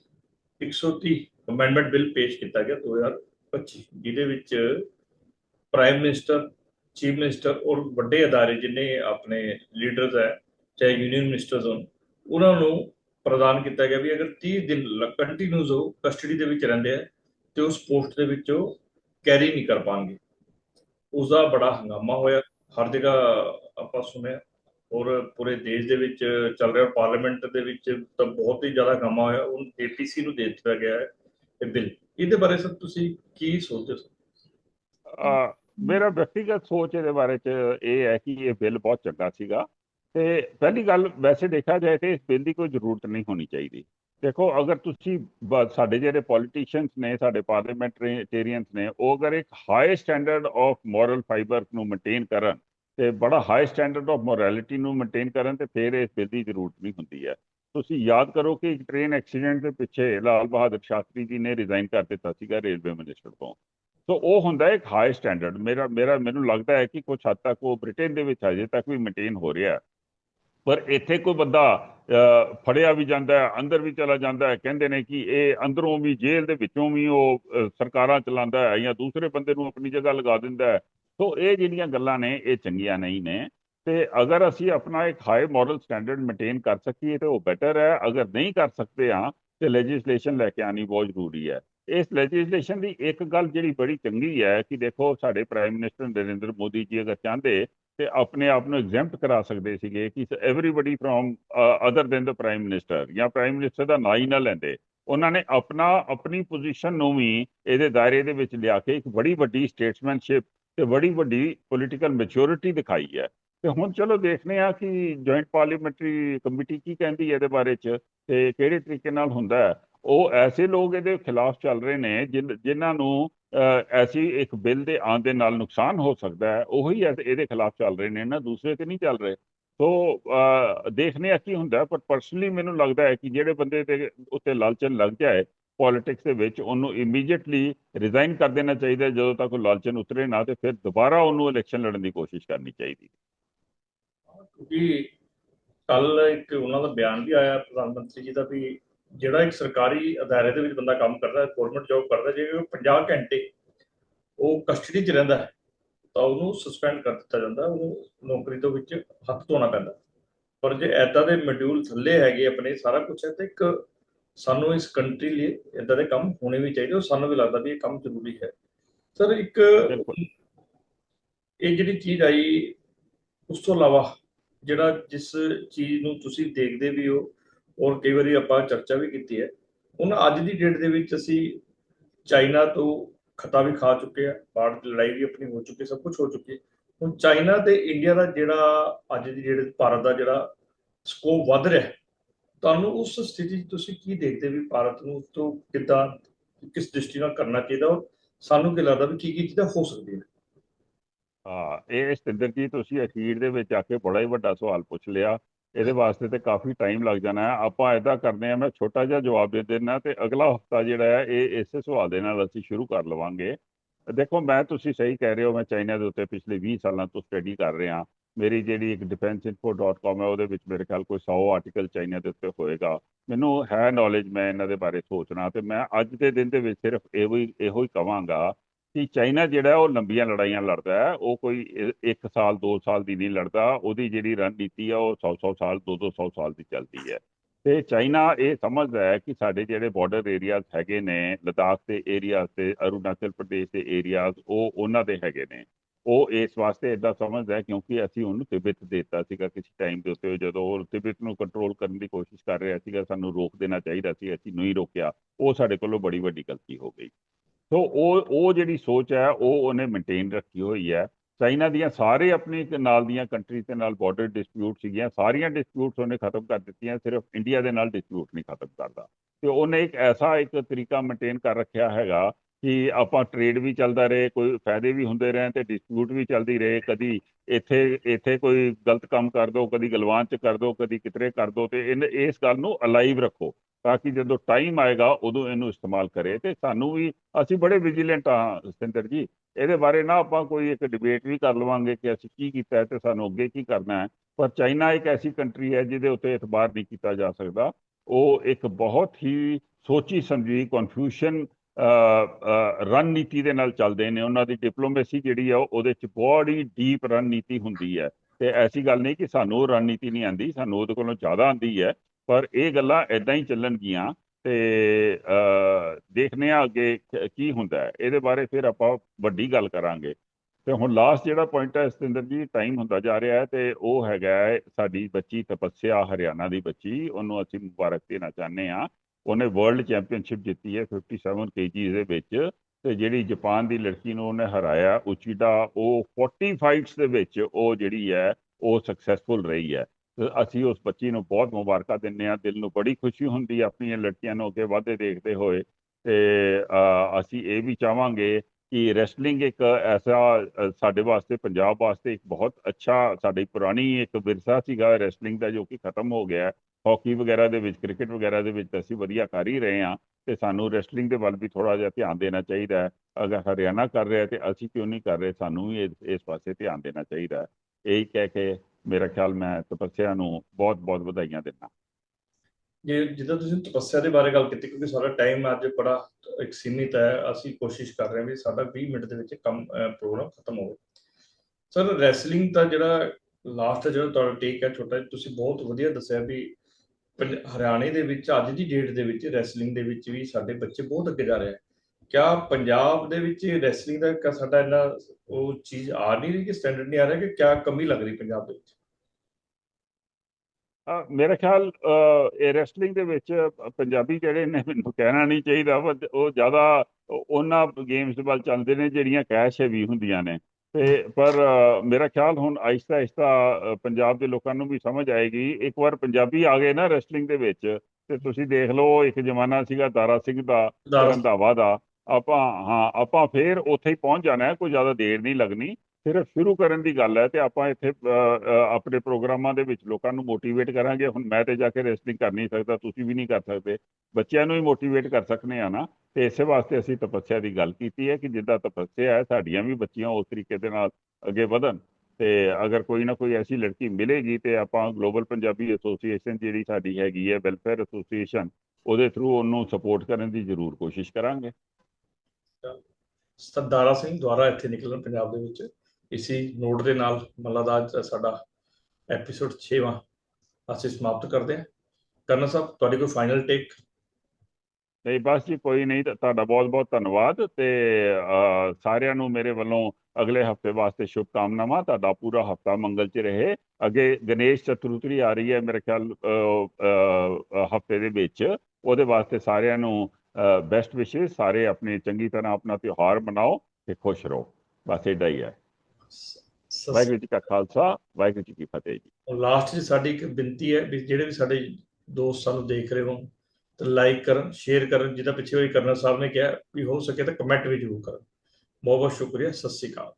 130 ਅਮੈਂਡਮੈਂਟ ਬਿੱਲ ਪੇਸ਼ ਕੀਤਾ ਗਿਆ 2025 ਜਿਹਦੇ ਵਿੱਚ ਪ੍ਰਾਈਮ ਮਿਨਿਸਟਰ ਚੀਫ ਮਿਨਿਸਟਰ ਔਰ ਵੱਡੇ ਅਦਾਰੇ ਜਿਨੇ ਆਪਣੇ ਲੀਡਰਸ ਹੈ ਚਾਹੇ ਯੂਨੀਅਨ ਮਿਨਿਸਟਰਸ ਹੋਣ, ਉਹਨਾਂ ਨੂੰ ਪ੍ਰਦਾਨ ਕੀਤਾ ਗਿਆ ਵੀ ਅਗਰ 30 ਦਿਨ ਕੰਟੀਨਿਊਸ ਹੋ ਕਸਟਡੀ ਦੇ ਵਿੱਚ ਰਹਿੰਦੇ ਆ ਤੇ ਉਸ ਪੋਸਟ ਦੇ ਵਿੱਚ ਉਹ ਕੈਰੀ ਨਹੀਂ ਕਰ ਪਾਣਗੇ। ਉਸ ਦਾ ਬੜਾ ਹੰਗਾਮਾ ਹੋਇਆ, ਹਰ ਜਗ੍ਹਾ ਆਪਾਂ ਸੁਣਿਆ, ਔਰ ਪੂਰੇ ਦੇਸ਼ ਦੇ ਵਿੱਚ ਚੱਲ ਰਿਹਾ ਪਾਰਲੀਮੈਂਟ ਦੇ ਵਿੱਚ ਤਾਂ ਬਹੁਤ ਹੀ ਜ਼ਿਆਦਾ ਹੰਗਾਮਾ ਹੋਇਆ ਉਹ ਏਪੀਸੀ ਨੂੰ ਦੇ ਦਿੱਤਾ ਗਿਆ ਹੈ ਇਹ ਬਿੱਲ ਇਹਦੇ ਬਾਰੇ ਸਰ ਤੁਸੀਂ ਕੀ ਸੋਚਦੇ ਹੋ? ਅਹ ਮੇਰਾ ਵਿਅਕਤੀਗਤ ਸੋਚ ਇਹਦੇ ਬਾਰੇ ਚ ਇਹ ਹੈ ਕਿ ਇਹ ਬਿੱਲ ਬਹੁਤ ਚੰਗਾ ਸੀਗਾ। ਤੇ ਪਹਿਲੀ ਗੱਲ ਵੈਸੇ ਦੇਖਿਆ ਜਾਏ ਤੇ ਇਸ ਬਿੱਲ ਦੀ ਕੋਈ ਜ਼ਰੂਰਤ ਨਹੀਂ ਹੋਣੀ ਚਾਹੀਦੀ। ਦੇਖੋ, ਅਗਰ ਤੁਸੀਂ ਬ- ਸਾਡੇ ਜਿਹੜੇ ਪੋਲੀਟੀਸ਼ੀਅਨਸ ਨੇ, ਸਾਡੇ ਪਾਰਲੀਮੈਂਟਰੀਅਨਸ ਨੇ, ਉਹ ਅਗਰ ਇੱਕ high standard of moral fibre ਨੂੰ ਮੇਨਟੇਨ ਕਰਨ ਤੇ ਬੜਾ ਹਾਈ ਸਟੈਂਡਰਡ ਆਫ ਮੋਰੈਲਿਟੀ ਨੂੰ ਮੇਨਟੇਨ ਕਰਨ ਤੇ ਫਿਰ ਇਸ ਬਿੱਲ ਦੀ ਜ਼ਰੂਰਤ ਨਹੀਂ ਹੁੰਦੀ ਹੈ। ਤੁਸੀਂ ਯਾਦ ਕਰੋ ਕਿ ਇੱਕ ਟ੍ਰੇਨ ਐਕਸੀਡੈਂਟ ਦੇ ਪਿੱਛੇ ਲਾਲ ਬਹਾਦਰ ਸ਼ਾਸਤਰੀ ਜੀ ਨੇ ਰਿਜ਼ਾਈਨ ਕਰ ਦਿੱਤਾ ਸੀਗਾ ਰੇਲਵੇ ਮਿਨਿਸਟਰ ਤੋਂ। ਸੋ ਉਹ ਹੁੰਦਾ ਇੱਕ ਹਾਈ ਸਟੈਂਡਰਡ ਮੇਰਾ ਮੇਰਾ, ਮੈਨੂੰ ਲੱਗਦਾ ਹੈ ਕਿ ਕੁਝ ਹੱਦ ਤੱਕ ਉਹ ਬ੍ਰਿਟੇਨ ਦੇ ਵਿੱਚ ਅਜੇ ਤੱਕ ਵੀ ਮੇਨਟੇਨ ਹੋ ਰਿਹਾ। ਪਰ ਇੱਥੇ ਕੋਈ ਬੰਦਾ ਫੜਿਆ ਵੀ ਜਾਂਦਾ ਹੈ, ਅੰਦਰ ਵੀ ਚਲਾ ਜਾਂਦਾ ਹੈ, ਕਹਿੰਦੇ ਨੇ ਕਿ ਇਹ ਅੰਦਰੋਂ ਵੀ ਜੇਲ੍ਹ ਦੇ ਵਿੱਚੋਂ ਵੀ ਉਹ ਸਰਕਾਰਾਂ ਚਲਾਉਂਦਾ ਹੈ ਜਾਂ ਦੂਸਰੇ ਬੰਦੇ ਨੂੰ ਆਪਣੀ ਜਗ੍ਹਾ ਲਗਾ ਦਿੰਦਾ ਹੈ। ਸੋ ਇਹ ਜਿਹੜੀਆਂ ਗੱਲਾਂ ਨੇ, ਇਹ ਚੰਗੀਆਂ ਨਹੀਂ ਨੇ। ਤੇ ਅਗਰ ਅਸੀਂ ਆਪਣਾ ਇੱਕ ਹਾਈ ਮੋਰਲ ਸਟੈਂਡਰਡ ਮੇਨਟੇਨ ਕਰ ਸਕੀਏ ਤੇ ਉਹ ਬੈਟਰ ਹੈ। ਅਗਰ ਨਹੀਂ ਕਰ ਸਕਦੇ ਹਾਂ, ਤੇ ਲੈਜਿਸਲੇਸ਼ਨ ਲੈ ਕੇ ਆਣੀ ਬਹੁਤ ਜ਼ਰੂਰੀ ਹੈ। ਇਸ ਲੈਜਿਸਲੇਸ਼ਨ ਦੀ ਇੱਕ ਗੱਲ ਜਿਹੜੀ ਬੜੀ ਚੰਗੀ ਹੈ ਕਿ ਦੇਖੋ, ਸਾਡੇ ਪ੍ਰਾਈਮ ਮਿਨਿਸਟਰ ਨਰਿੰਦਰ ਮੋਦੀ ਜੀ ਅਗਰ ਚਾਹੁੰਦੇ ਤੇ ਆਪਣੇ ਆਪ ਨੂੰ ਐਗਜ਼ੈਂਪਟ ਕਰਾ ਸਕਦੇ ਸੀਗੇ ਕਿ ਐਵਰੀਬਾਡੀ ਫਰੋਮ ਅਦਰ ਦੈਨ ਦਾ ਪ੍ਰਾਈਮ ਮਿਨਿਸਟਰ ਜਾਂ ਪ੍ਰਾਈਮ ਮਿਨਿਸਟਰ ਦਾ ਨਾਂ ਹੀ ਨਾ ਲੈਂਦੇ। ਉਹਨਾਂ ਨੇ ਆਪਣਾ, ਆਪਣੀ ਪੋਜੀਸ਼ਨ ਨੂੰ ਵੀ ਇਹਦੇ ਦਾਇਰੇ ਦੇ ਵਿੱਚ ਲਿਆ ਕੇ ਇੱਕ ਬੜੀ ਵੱਡੀ ਸਟੇਟਸਮੈਨਸ਼ਿਪ ਤੇ ਬੜੀ ਵੱਡੀ ਪੋਲੀਟੀਕਲ ਮੈਚੁਰਿਟੀ ਦਿਖਾਈ ਹੈ। ਤੇ ਹੁਣ ਚਲੋ ਦੇਖਨੇ ਆ ਕਿ ਜੁਆਇੰਟ ਪਾਰਲੀਮੈਂਟਰੀ ਕਮੇਟੀ ਕੀ ਕਹਿੰਦੀ ਹੈ ਇਹਦੇ ਬਾਰੇ ਚ ਤੇ ਕਿਹੜੇ ਤਰੀਕੇ ਨਾਲ ਹੁੰਦਾ ਉਹ ਐਸੇ ਲੋਕ ਇਹਦੇ ਖਿਲਾਫ ਚੱਲ ਰਹੇ ਨੇ ਜਿਨ- ਜਿਨ੍ਹਾਂ ਨੂੰ ਐਸੀ ਇੱਕ ਬਿੱਲ ਦੇ ਆਉਣ ਦੇ ਨਾਲ ਨੁਕਸਾਨ ਹੋ ਸਕਦਾ ਹੈ, ਉਹੀ ਇਹਦੇ ਖਿਲਾਫ ਚੱਲ ਰਹੇ ਨੇ ਨਾ, ਦੂਸਰੇ ਤੇ ਨਹੀਂ ਚੱਲ ਰਹੇ। ਸੋ ਦੇਖਨੇ ਆ ਕੀ ਹੁੰਦਾ, ਪਰ ਪਰਸਨਲੀ ਮੈਨੂੰ ਲੱਗਦਾ ਹੈ ਕਿ ਜਿਹੜੇ ਬੰਦੇ ਦੇ ਉੱਤੇ ਲਾਲਚਨ ਲੱਗ ਜਾਏ ਪੋਲਿਟਿਕਸ ਦੇ ਵਿੱਚ ਉਹਨੂੰ ਇਮੀਡੀਏਟਲੀ ਰਿਜ਼ਾਈਨ ਕਰ ਦੇਣਾ ਚਾਹੀਦਾ ਜਦੋਂ ਤੱਕ ਉਹ ਲਾਲਚਨ ਉਤਰੇ ਨਾ, ਤੇ ਫਿਰ ਦੁਬਾਰਾ ਉਹਨੂੰ ਇਲੈਕਸ਼ਨ ਲੜਨ ਦੀ ਕੋਸ਼ਿਸ਼ ਕਰਨੀ ਚਾਹੀਦੀ ਕਿਉਂਕਿ ਕੱਲ ਇੱਕ ਉਹਨਾਂ ਦਾ ਬਿਆਨ ਵੀ ਆਇਆ, ਪ੍ਰਧਾਨ ਮੰਤਰੀ ਜੀ ਦਾ ਵੀ ਜਿਹੜਾ ਇੱਕ ਸਰਕਾਰੀ ਅਦਾਰੇ ਦੇ ਵਿੱਚ ਬੰਦਾ ਕੰਮ ਕਰਦਾ ਹੈ ਗਵਰਨਮੈਂਟ ਜੌਬ ਕਰਦਾ ਜੇ ਉਹ 50 ਘੰਟੇ ਉਹ ਕਸਟਡੀ 'ਚ ਰਹਿੰਦਾ ਹੈ ਤਾਂ ਉਹਨੂੰ ਸਸਪੈਂਡ ਕਰ ਦਿੱਤਾ ਜਾਂਦਾ ਉਹਨੂੰ ਨੌਕਰੀ ਤੋਂ ਵਿੱਚ ਹੱਥ ਧੋਣਾ ਪੈਂਦਾ। ਪਰ ਜੇ ਐਦਾਂ ਦੇ ਮੋਡਿਊਲ ਥੱਲੇ ਹੈਗੇ ਆਪਣੇ ਸਾਰਾ ਕੁਝ ਹੈ ਤੇ ਇੱਕ ਸਾਨੂੰ ਇਸ ਕੰਟਰੀ ਲਈ ਐਦਾਂ ਦੇ ਕੰਮ ਹੋਣੇ ਵੀ ਚਾਹੀਦੇ ਸਾਨੂੰ ਵੀ ਲੱਗਦਾ ਵੀ ਇਹ ਕੰਮ ਜ਼ਰੂਰੀ ਹੈ। ਸਰ ਇੱਕ ਇਹ ਜਿਹੜੀ ਚੀਜ਼ ਆਈ ਉਸ ਤੋਂ ਇਲਾਵਾ ਜਿਹੜਾ ਜਿਸ ਚੀਜ਼ ਨੂੰ ਤੁਸੀਂ ਦੇਖਦੇ ਵੀ ਹੋ ਔਰ ਕਈ ਵਾਰੀ ਆਪਾਂ ਚਰਚਾ ਵੀ ਕੀਤੀ ਹੈ। ਹੁਣ ਅੱਜ ਦੀ ਡੇਟ ਦੇ ਵਿੱਚ ਅਸੀਂ ਚਾਈਨਾ ਤੋਂ ਖਤਾ ਵੀ ਖਾ ਚੁੱਕੇ ਆ। ਬਾੜ ਲੜਾਈ ਵੀ ਆਪਣੀ ਹੋ ਚੁੱਕੀ, ਸਭ ਕੁਝ ਹੋ ਚੁੱਕੀ। ਹੈ। ਹੁਣ ਚਾਈਨਾ ਤੇ ਇੰਡੀਆ ਦਾ ਜਿਹੜਾ ਅੱਜ ਦੀ ਡੇਟ ਭਾਰਤ ਦਾ ਜਿਹੜਾ ਸਕੋਪ ਵੱਧ ਰਿਹਾ ਤੁਹਾਨੂੰ ਉਸ ਸਥਿਤੀ 'ਚ ਤੁਸੀਂ ਕੀ ਦੇਖਦੇ ਵੀ ਭਾਰਤ ਨੂੰ ਉਸ ਤੋਂ ਕਿੱਦਾਂ, ਕਿਸ ਦ੍ਰਿਸ਼ਟੀ ਨਾਲ ਕਰਨਾ ਚਾਹੀਦਾ ਔਰ ਸਾਨੂੰ ਕੀ ਲੱਗਦਾ ਵੀ ਕੀ ਕੀ ਚੀਜ਼ਾਂ ਹੋ ਸਕਦੀਆਂ ਹਾਂ, ਇਹ ਸਤਿੰਦਰ ਜੀ, ਤੁਸੀਂ ਅਖੀਰ ਦੇ ਵਿੱਚ ਆ ਕੇ ਬੜਾ ਹੀ ਵੱਡਾ ਸਵਾਲ ਪੁੱਛ ਲਿਆ। ਇਹਦੇ ਵਾਸਤੇ ਤੇ ਕਾਫੀ ਟਾਈਮ ਲੱਗ ਜਾਣਾ ਹੈ। ਆਪਾਂ ਇਦਾਂ ਕਰਦੇ ਆ ਮੈਂ ਛੋਟਾ ਜਿਹਾ ਜਵਾਬ ਦੇ ਦੇਣਾ ਤੇ ਅਗਲਾ ਹਫਤਾ ਜਿਹੜਾ ਹੈ, ਇਹ ਇਸੇ ਸਵਾਲ ਦੇ ਨਾਲ ਅਸੀਂ ਸ਼ੁਰੂ ਕਰ ਲਵਾਂਗੇ। ਦੇਖੋ, ਮੈਂ ਤੁਸੀਂ ਸਹੀ ਕਹਿ ਰਹੇ ਹੋ, ਮੈਂ ਚਾਈਨਾ ਦੇ ਉੱਤੇ ਪਿਛਲੇ 20 ਸਾਲਾਂ ਤੋਂ ਸਟੱਡੀ ਕਰ ਰਿਹਾ ਮੇਰੀ ਜਿਹੜੀ ਇੱਕ defenseinfo.com ਹੈ, ਉਹਦੇ ਵਿੱਚ ਮੇਰੇ ਖਿਆਲ ਕੋਈ 100 ਆਰਟੀਕਲ ਚਾਈਨਾ ਦੇ ਉੱਤੇ ਹੋਏਗਾ। ਮੈਨੂੰ ਹੈ ਨੌਲੇਜ ਮੈਂ ਇਹਨਾਂ ਦੇ ਬਾਰੇ ਸੋਚਣਾ ਤੇ ਮੈਂ ਅੱਜ ਦੇ ਦਿਨ ਦੇ ਵਿੱਚ ਸਿਰਫ ਇਹੋ ਹੀ ਇਹੋ ਹੀ ਕਵਾਂਗਾ ਕਿ ਚਾਈਨਾ ਜਿਹੜਾ ਉਹ ਲੰਬੀਆਂ ਲੜਾਈਆਂ ਲੜਦਾ ਹੈ, ਉਹ ਕੋਈ 1 ਸਾਲ 2 ਸਾਲ ਦੀ ਨਹੀਂ ਲੜਦਾ, ਉਹਦੀ ਜਿਹੜੀ ਰਣਨੀਤੀ ਆ ਉਹ 100-100 ਸਾਲ 2-200 ਸਾਲ ਦੀ ਚੱਲਦੀ ਹੈ। ਤੇ ਚਾਈਨਾ ਇਹ ਸਮਝਦਾ ਹੈ ਕਿ ਸਾਡੇ ਜਿਹੜੇ ਬਾਰਡਰ ਏਰੀਆਜ਼ ਹੈਗੇ ਨੇ, ਲਦਾਖ ਦੇ ਏਰੀਆਜ਼ ਤੇ, ਅਰੁਣਾਚਲ ਪ੍ਰਦੇਸ਼ ਦੇ ਏਰੀਆਜ਼ ਉਹ ਉਹਨਾਂ ਦੇ ਹੈਗੇ ਨੇ। ਉਹ ਇਸ ਵਾਸਤੇ ਇਦਾਂ ਸਮਝਦਾ ਕਿਉਂਕਿ ਅਸੀਂ ਉਹਨੂੰ ਤਿੱਬਤ ਦੇ ਦਿੱਤਾ ਸੀਗਾ ਕਿਸੇ ਟਾਈਮ ਦੇ ਉੱਤੇ ਜਦੋਂ ਉਹ ਤਿੱਬਤ ਨੂੰ ਕੰਟਰੋਲ ਕਰਨ ਦੀ ਕੋਸ਼ਿਸ਼ ਕਰ ਰਿਹਾ ਸੀਗਾ, ਸਾਨੂੰ ਰੋਕ ਦੇਣਾ ਚਾਹੀਦਾ ਸੀ, ਅਸੀਂ ਨਹੀਂ ਰੋਕਿਆ, ਉਹ ਸਾਡੇ ਕੋਲੋਂ ਬੜੀ ਵੱਡੀ ਗਲਤੀ ਹੋ ਗਈ। ਸੋ ਉਹ ਉਹ ਜਿਹੜੀ ਸੋਚ ਹੈ, ਉਹ ਉਹਨੇ ਮੇਨਟੇਨ ਰੱਖੀ ਹੋਈ ਹੈ। ਚਾਈਨਾ ਦੀਆਂ ਸਾਰੇ ਆਪਣੀ ਇੱਕ ਨਾਲ ਦੀਆਂ ਕੰਟਰੀ ਦੇ ਨਾਲ ਬਾਰਡਰ ਡਿਸਪਿਊਟ ਸੀਗੀਆਂ। ਸਾਰੀਆਂ ਡਿਸਪਿਊਟਸ ਉਹਨੇ ਖਤਮ ਕਰ ਦਿੱਤੀਆਂ, ਸਿਰਫ ਇੰਡੀਆ ਦੇ ਨਾਲ ਡਿਸਪਿਊਟ ਨਹੀਂ ਖਤਮ ਕਰਦਾ। ਤੇ ਉਹਨੇ ਇੱਕ ਐਸਾ ਇੱਕ ਤਰੀਕਾ ਮੇਨਟੇਨ ਕਰ ਰੱਖਿਆ ਹੈਗਾ ਕਿ ਆਪਾਂ ਟ੍ਰੇਡ ਵੀ ਚੱਲਦਾ ਰਹੇ, ਕੋਈ ਫਾਇਦੇ ਵੀ ਹੁੰਦੇ ਰਹੇ ਤੇ ਡਿਸਪਿਊਟ ਵੀ ਚੱਲਦੀ ਰਹੇ। ਕਦੀ ਇੱਥੇ ਇੱਥੇ ਕੋਈ ਗਲਤ ਕੰਮ ਕਰ ਦੋ, ਕਦੀ ਗਲਵਾਨ ਚ ਕਰ ਦੋ, ਕਦੀ ਕਿਤਰੇ ਕਰ ਦੋ ਤੇ ਇਹਨ- ਇਸ ਗੱਲ ਨੂੰ ਅਲਾਈਵ ਰੱਖੋ। ਤਾਂ ਕਿ ਜਦੋਂ ਟਾਈਮ ਆਏਗਾ, ਉਦੋਂ ਇਹਨੂੰ ਇਸਤੇਮਾਲ ਕਰੇ। ਤੇ ਸਾਨੂੰ ਵੀ, ਅਸੀਂ ਬੜੇ ਵਿਜੀਲੈਂਟ ਹਾਂ, ਸਤਿੰਦਰ ਜੀ। ਇਹਦੇ ਬਾਰੇ ਨਾ ਆਪਾਂ ਕੋਈ ਇੱਕ ਡਿਬੇਟ ਵੀ ਕਰ ਲਵਾਂਗੇ ਕਿ ਅਸੀਂ ਕੀ ਕੀਤਾ ਹੈ ਤੇ ਸਾਨੂੰ ਅੱਗੇ ਕੀ ਕਰਨਾ ਹੈ। ਪਰ ਚਾਈਨਾ ਇੱਕ ਐਸੀ ਕੰਟਰੀ ਹੈ ਜਿਹਦੇ ਉੱਤੇ ਇਤਬਾਰ ਨਹੀਂ ਕੀਤਾ ਜਾ ਸਕਦਾ। ਉਹ ਇੱਕ ਬਹੁਤ ਹੀ ਸੋਚੀ ਸਮਝੀ ਕਨਫਿਊਸ਼ਨ ਰਣਨੀਤੀ ਦੇ ਨਾਲ ਚੱਲਦੇ ਨੇ। ਉਹਨਾਂ ਦੀ ਡਿਪਲੋਮੇਸੀ ਜਿਹੜੀ ਆ ਉਹ- ਉਹਦੇ ਚ ਬਹੁਤ ਹੀ ਡੀਪ ਰਣਨੀਤੀ ਹੁੰਦੀ ਹੈ। ਤੇ ਐਸੀ ਗੱਲ ਨਹੀਂ ਕਿ ਸਾਨੂੰ ਉਹ ਰਣਨੀਤੀ ਨਹੀਂ ਆਂਦੀ ਸਾਨੂੰ ਉਹਦੇ ਕੋਲੋਂ ਜ਼ਿਆਦਾ ਆਂਦੀ ਹੈ। ਪਰ ਇਹ ਗੱਲਾਂ ਐਦਾਂ ਹੀ ਚੱਲਣਗੀਆਂ ਤੇ ਅ, ਦੇਖਦੇ ਆ ਅੱਗੇ ਕੀ ਹੁੰਦਾ ਹੈ। ਇਹਦੇ ਬਾਰੇ ਫਿਰ ਆਪਾਂ ਵੱਡੀ ਗੱਲ ਕਰਾਂਗੇ। ਤੇ ਹੁਣ ਲਾਸਟ ਜਿਹੜਾ ਪੁਆਇੰਟ ਹੈ ਸਤਿੰਦਰ ਜੀ ਟਾਈਮ ਹੁੰਦਾ ਜਾ ਰਿਹਾ ਹੈ ਤੇ ਉਹ ਹੈਗਾ ਹੈ ਸਾਡੀ ਬੱਚੀ ਤਪੱਸਿਆ ਹਰਿਆਣਾ ਦੀ ਬੱਚੀ। ਉਹਨੂੰ ਅਸੀਂ ਮੁਬਾਰਕ ਦੇਣਾ ਚਾਹੁੰਦੇ ਆ ਉਹਨੇ ਵਰਲਡ ਚੈਂਪੀਅਨਸ਼ਿਪ ਜਿੱਤੀ ਹੈ 57 ਕੇਜੀ ਦੇ ਵਿੱਚ ਤੇ ਜਿਹੜੀ ਜਾਪਾਨ ਦੀ ਲੜਕੀ ਨੂੰ ਉਹਨੇ ਹਰਾਇਆ ਉਚੀਡਾ ਉਹ 40 ਫਾਈਟਸ ਦੇ ਵਿੱਚ ਉਹ ਜਿਹੜੀ ਹੈ ਉਹ ਸਕਸੈਸਫੁਲ ਰਹੀ ਹੈ। ਅਸੀਂ ਉਸ ਬੱਚੀ ਨੂੰ ਬਹੁਤ ਮੁਬਾਰਕਾਂ ਦਿੰਦੇ ਆ ਦਿਲ ਨੂੰ ਬੜੀ ਖੁਸ਼ੀ ਹੁੰਦੀ ਹੈ ਆਪਣੀਆਂ ਲੜਕੀਆਂ ਨੂੰ ਅੱਗੇ ਵਧਦੇ ਦੇਖਦੇ ਹੋਏ। ਤੇ ਅਸੀਂ ਇਹ ਵੀ ਚਾਹਾਂਗੇ ਕਿ ਰੈਸਲਿੰਗ ਇੱਕ ਐਸਾ ਸਾਡੇ ਵਾਸਤੇ, ਪੰਜਾਬ ਵਾਸਤੇ ਇੱਕ ਬਹੁਤ ਅੱਛਾ, ਸਾਡੀ ਪੁਰਾਣੀ ਇੱਕ ਵਿਰਸਾ ਸੀਗਾ ਰੈਸਲਿੰਗ ਦਾ ਜੋ ਕਿ ਖਤਮ ਹੋ ਗਿਆ ਹੈ। ਹਾਕੀ ਵਗੈਰਾ ਦੇ ਵਿੱਚ, ਕ੍ਰਿਕਟ ਵਗੈਰਾ ਦੇ ਵਿੱਚ ਤਾਂ ਅਸੀਂ ਵਧੀਆ ਕਰ ਹੀ ਰਹੇ ਹਾਂ। ਤੇ ਸਾਨੂੰ ਰੈਸਲਿੰਗ ਦੇ ਵੱਲ ਵੀ ਥੋੜਾ ਜਿਹਾ ਧਿਆਨ ਦੇਣਾ ਚਾਹੀਦਾ ਹੈ। ਅਗਰ ਹਰਿਆਣਾ ਕਰ ਰਿਹਾ ਤੇ ਅਸੀਂ ਕਿਉਂ ਨਹੀਂ ਕਰ ਰਹੇ, ਸਾਨੂੰ ਵੀ ਇਸ ਪਾਸੇ ਧਿਆਨ ਦੇਣਾ ਚਾਹੀਦਾ ਹੈ। ਇਹੀ ਕਹਿ ਕੇ ਮੇਰਾ ਖਿਆਲ ਮੈਂ ਤਪੱਸਿਆ ਨੂੰ ਬਹੁਤ ਬਹੁਤ ਵਧਾਈਆਂ ਦਿੰਦਾ। ਜੇ ਜਿੱਦਾਂ ਤੁਸੀਂ ਤਪੱਸਿਆ ਦੇ ਬਾਰੇ ਗੱਲ ਕੀਤੀ, ਕਿਉਂਕਿ ਸਾਡਾ ਟਾਈਮ ਅੱਜ ਬੜਾ ਇੱਕ ਸੀਮਿਤ ਹੈ, ਅਸੀਂ ਕੋਸ਼ਿਸ਼ ਕਰ ਰਹੇ ਹਾਂ ਵੀ ਸਾਡਾ 20 ਮਿੰਟ ਦੇ ਵਿੱਚ ਕੰਮ ਪ੍ਰੋਗਰਾਮ ਖਤਮ ਹੋਵੇ। ਸਰ ਰੈਸਲਿੰਗ ਦਾ ਜਿਹੜਾ ਲਾਸਟ ਜਿਹੜਾ ਤੁਹਾਡਾ ਟੇਕ ਹੈ ਛੋਟਾ, ਤੁਸੀਂ ਬਹੁਤ ਵਧੀਆ ਦੱਸਿਆ ਵੀ ਪੰਜ- ਹਰਿਆਣੇ ਦੇ ਵਿੱਚ, ਅੱਜ ਦੀ ਡੇਟ ਦੇ ਵਿੱਚ ਰੈਸਲਿੰਗ ਦੇ ਵਿੱਚ ਵੀ ਸਾਡੇ ਬੱਚੇ ਬਹੁਤ ਅੱਗੇ ਜਾ ਰਹੇ ਹੈ ਕਿਆ ਪੰਜਾਬ ਦੇ ਵਿੱਚ ਰੈਸਲਿੰਗ ਦਾ ਸਾਡਾ ਇੰਨਾ ਉਹ ਚੀਜ਼ ਆ ਨਹੀਂ ਰਹੀ ਕਿ ਸਟੈਂਡਰਡ ਨਹੀਂ ਆ ਰਿਹਾ ਕਿ ਕਿਆ ਕਮੀ ਲੱਗ ਰਹੀ ਪੰਜਾਬ ਦੇ ਵਿੱਚ? ਮੇਰਾ ਖਿਆਲ ਇਹ ਰੈਸਲਿੰਗ ਦੇ ਵਿੱਚ ਪੰਜਾਬੀ ਜਿਹੜੇ ਨੇ ਮੈਨੂੰ ਕਹਿਣਾ ਨਹੀਂ ਚਾਹੀਦਾ ਪਰ ਉਹ ਜ਼ਿਆਦਾ ਉਹ- ਉਹਨਾਂ ਗੇਮਸ ਦੇ ਵੱਲ ਚੱਲਦੇ ਨੇ ਜਿਹੜੀਆਂ ਕੈਸ਼ ਹੈਵੀ ਹੁੰਦੀਆਂ ਨੇ। ਤੇ ਪਰ ਮੇਰਾ ਖਿਆਲ ਹੁਣ ਆਹਿਸਤਾ ਅ, ਪੰਜਾਬ ਦੇ ਲੋਕਾਂ ਨੂੰ ਵੀ ਸਮਝ ਆਏਗੀ। ਇੱਕ ਵਾਰ ਪੰਜਾਬੀ ਆ ਗਏ ਨਾ ਰੈਸਲਿੰਗ ਦੇ ਵਿੱਚ ਤੇ ਤੁਸੀਂ ਦੇਖ ਲਓ ਇੱਕ ਜ਼ਮਾਨਾ ਸੀਗਾ ਦਾਰਾ ਸਿੰਘ ਦਾ ਰੰਧਾਵਾ ਦਾ। ਆਪਾਂ, ਹਾਂ, ਆਪਾਂ ਫੇਰ ਉੱਥੇ ਹੀ ਪਹੁੰਚ ਜਾਣਾ ਹੈ, ਕੋਈ ਜ਼ਿਆਦਾ ਦੇਰ ਨਹੀਂ ਲੱਗਣੀ। ਸਿਰਫ ਸ਼ੁਰੂ ਕਰਨ ਦੀ ਗੱਲ ਹੈ ਤੇ ਆਪਾਂ ਇੱਥੇ ਆਪਣੇ ਪ੍ਰੋਗਰਾਮਾਂ ਦੇ ਵਿੱਚ ਲੋਕਾਂ ਨੂੰ ਮੋਟੀਵੇਟ ਕਰਾਂਗੇ। ਹੁਣ ਮੈਂ ਤੇ ਜਾ ਕੇ ਰੈਸਲਿੰਗ ਕਰ ਨਹੀਂ ਸਕਦਾ, ਤੁਸੀਂ ਵੀ ਨਹੀਂ ਕਰ ਸਕਦੇ। ਬੱਚਿਆਂ ਨੂੰ ਹੀ ਮੋਟੀਵੇਟ ਕਰ ਸਕਨੇ ਆ ਨਾ। ਤੇ ਇਸੇ ਵਾਸਤੇ ਅਸੀਂ ਤਪੱਸਿਆ ਦੀ ਗੱਲ ਕੀਤੀ ਹੈ ਕਿ ਜਿੱਦਾਂ ਤਪੱਸਿਆ ਹੈ, ਸਾਡੀਆਂ ਵੀ ਬੱਚੀਆਂ ਉਸ ਤਰੀਕੇ ਦੇ ਨਾਲ ਅੱਗੇ ਵਧਣ। ਤੇ ਅਗਰ ਕੋਈ ਨਾ ਕੋਈ ਐਸੀ ਲੜਕੀ ਮਿਲੇਗੀ ਤੇ ਆਪਾਂ ਗਲੋਬਲ ਪੰਜਾਬੀ ਐਸੋਸੀਏਸ਼ਨ ਜਿਹੜੀ ਸਾਡੀ ਹੈਗੀ ਹੈ ਵੈਲਫੇਅਰ ਐਸੋਸੀਏਸ਼ਨ ਉਹਦੇ ਥਰੂ ਉਹਨੂੰ ਸਪੋਰਟ ਕਰਨ ਦੀ ਜ਼ਰੂਰ ਕੋਸ਼ਿਸ਼ ਕਰਾਂਗੇ। ਸਰਦਾਰਾ ਸਿੰਘ ਦੁਆਰਾ ਇੱਥੇ ਨਿਕਲਣ ਪੰਜਾਬ ਦੇ ਵਿੱਚ। ਇਸੀ ਨੋਟ ਦੇ ਨਾਲ ਮੱਲਾ ਸਾਡਾ ਐਪੀਸੋਡ 6ਵਾਂ ਅਸੀਂ ਸਮਾਪਤ ਕਰਦੇ ਹਾਂ। ਕਰਨਾ ਸਾਹਿਬ, ਤੁਹਾਡੀ ਕੋਈ ਫਾਈਨਲ ਟੇਕ ਨਹੀਂ, ਬਸ ਜੀ ਕੋਈ ਨਹੀਂ ਤੁਹਾਡਾ ਬਹੁਤ ਬਹੁਤ ਧੰਨਵਾਦ ਤੇ ਸਾਰਿਆਂ ਨੂੰ ਮੇਰੇ ਵੱਲੋਂ ਅਗਲੇ ਹਫ਼ਤੇ ਵਾਸਤੇ ਸ਼ੁਭ ਕਾਮਨਾਵਾਂ ਤੁਹਾਡਾ ਪੂਰਾ ਹਫਤਾ ਮੰਗਲ ਚ ਰਹੇ। ਅੱਗੇ ਗਣੇਸ਼ ਚਤੁਰਥੀ ਆ ਰਹੀ ਹੈ ਮੇਰੇ ਖਿਆਲ ਹਫ਼ਤੇ ਦੇ ਵਿੱਚ। ਉਹਦੇ ਵਾਸਤੇ ਸਾਰਿਆਂ ਨੂੰ ਬੈਸਟ ਵਿਸ਼ੇਸ ਸਾਰੇ ਆਪਣੇ ਚੰਗੀ ਤਰ੍ਹਾਂ ਆਪਣਾ ਤਿਉਹਾਰ ਮਨਾਓ ਤੇ ਖੁਸ਼ ਰਹੋ। ਬਸ ਏਡਾ ਹੀ ਹੈ। ਵਾਹਿਗੁਰੂ ਜੀ ਕਾ ਖਾਲਸਾ ਵਾਹਿਗੁਰੂ ਜੀ ਕੀ ਫਤਿਹ ਜੀ। ਲਾਸਟ 'ਚ ਸਾਡੀ ਇੱਕ ਬੇਨਤੀ ਹੈ ਵੀ ਜਿਹੜੇ ਵੀ ਸਾਡੇ ਦੋਸਤ ਸਾਨੂੰ ਦੇਖ ਰਹੇ ਹੋ ਤੇ ਲਾਈਕ ਕਰਨ ਸ਼ੇਅਰ ਕਰਨ ਜਿਹਦਾ ਪਿੱਛੇ ਹੋਈ ਕਰਨਲ ਸਾਹਿਬ ਨੇ ਕਿਹਾ ਵੀ ਹੋ ਸਕੇ ਤਾਂ ਕਮੈਂਟ ਵੀ ਜ਼ਰੂਰ ਕਰਨ। ਬਹੁਤ ਬਹੁਤ ਸ਼ੁਕਰੀਆ ਸਤਿ ਸ਼੍ਰੀ ਅਕਾਲ।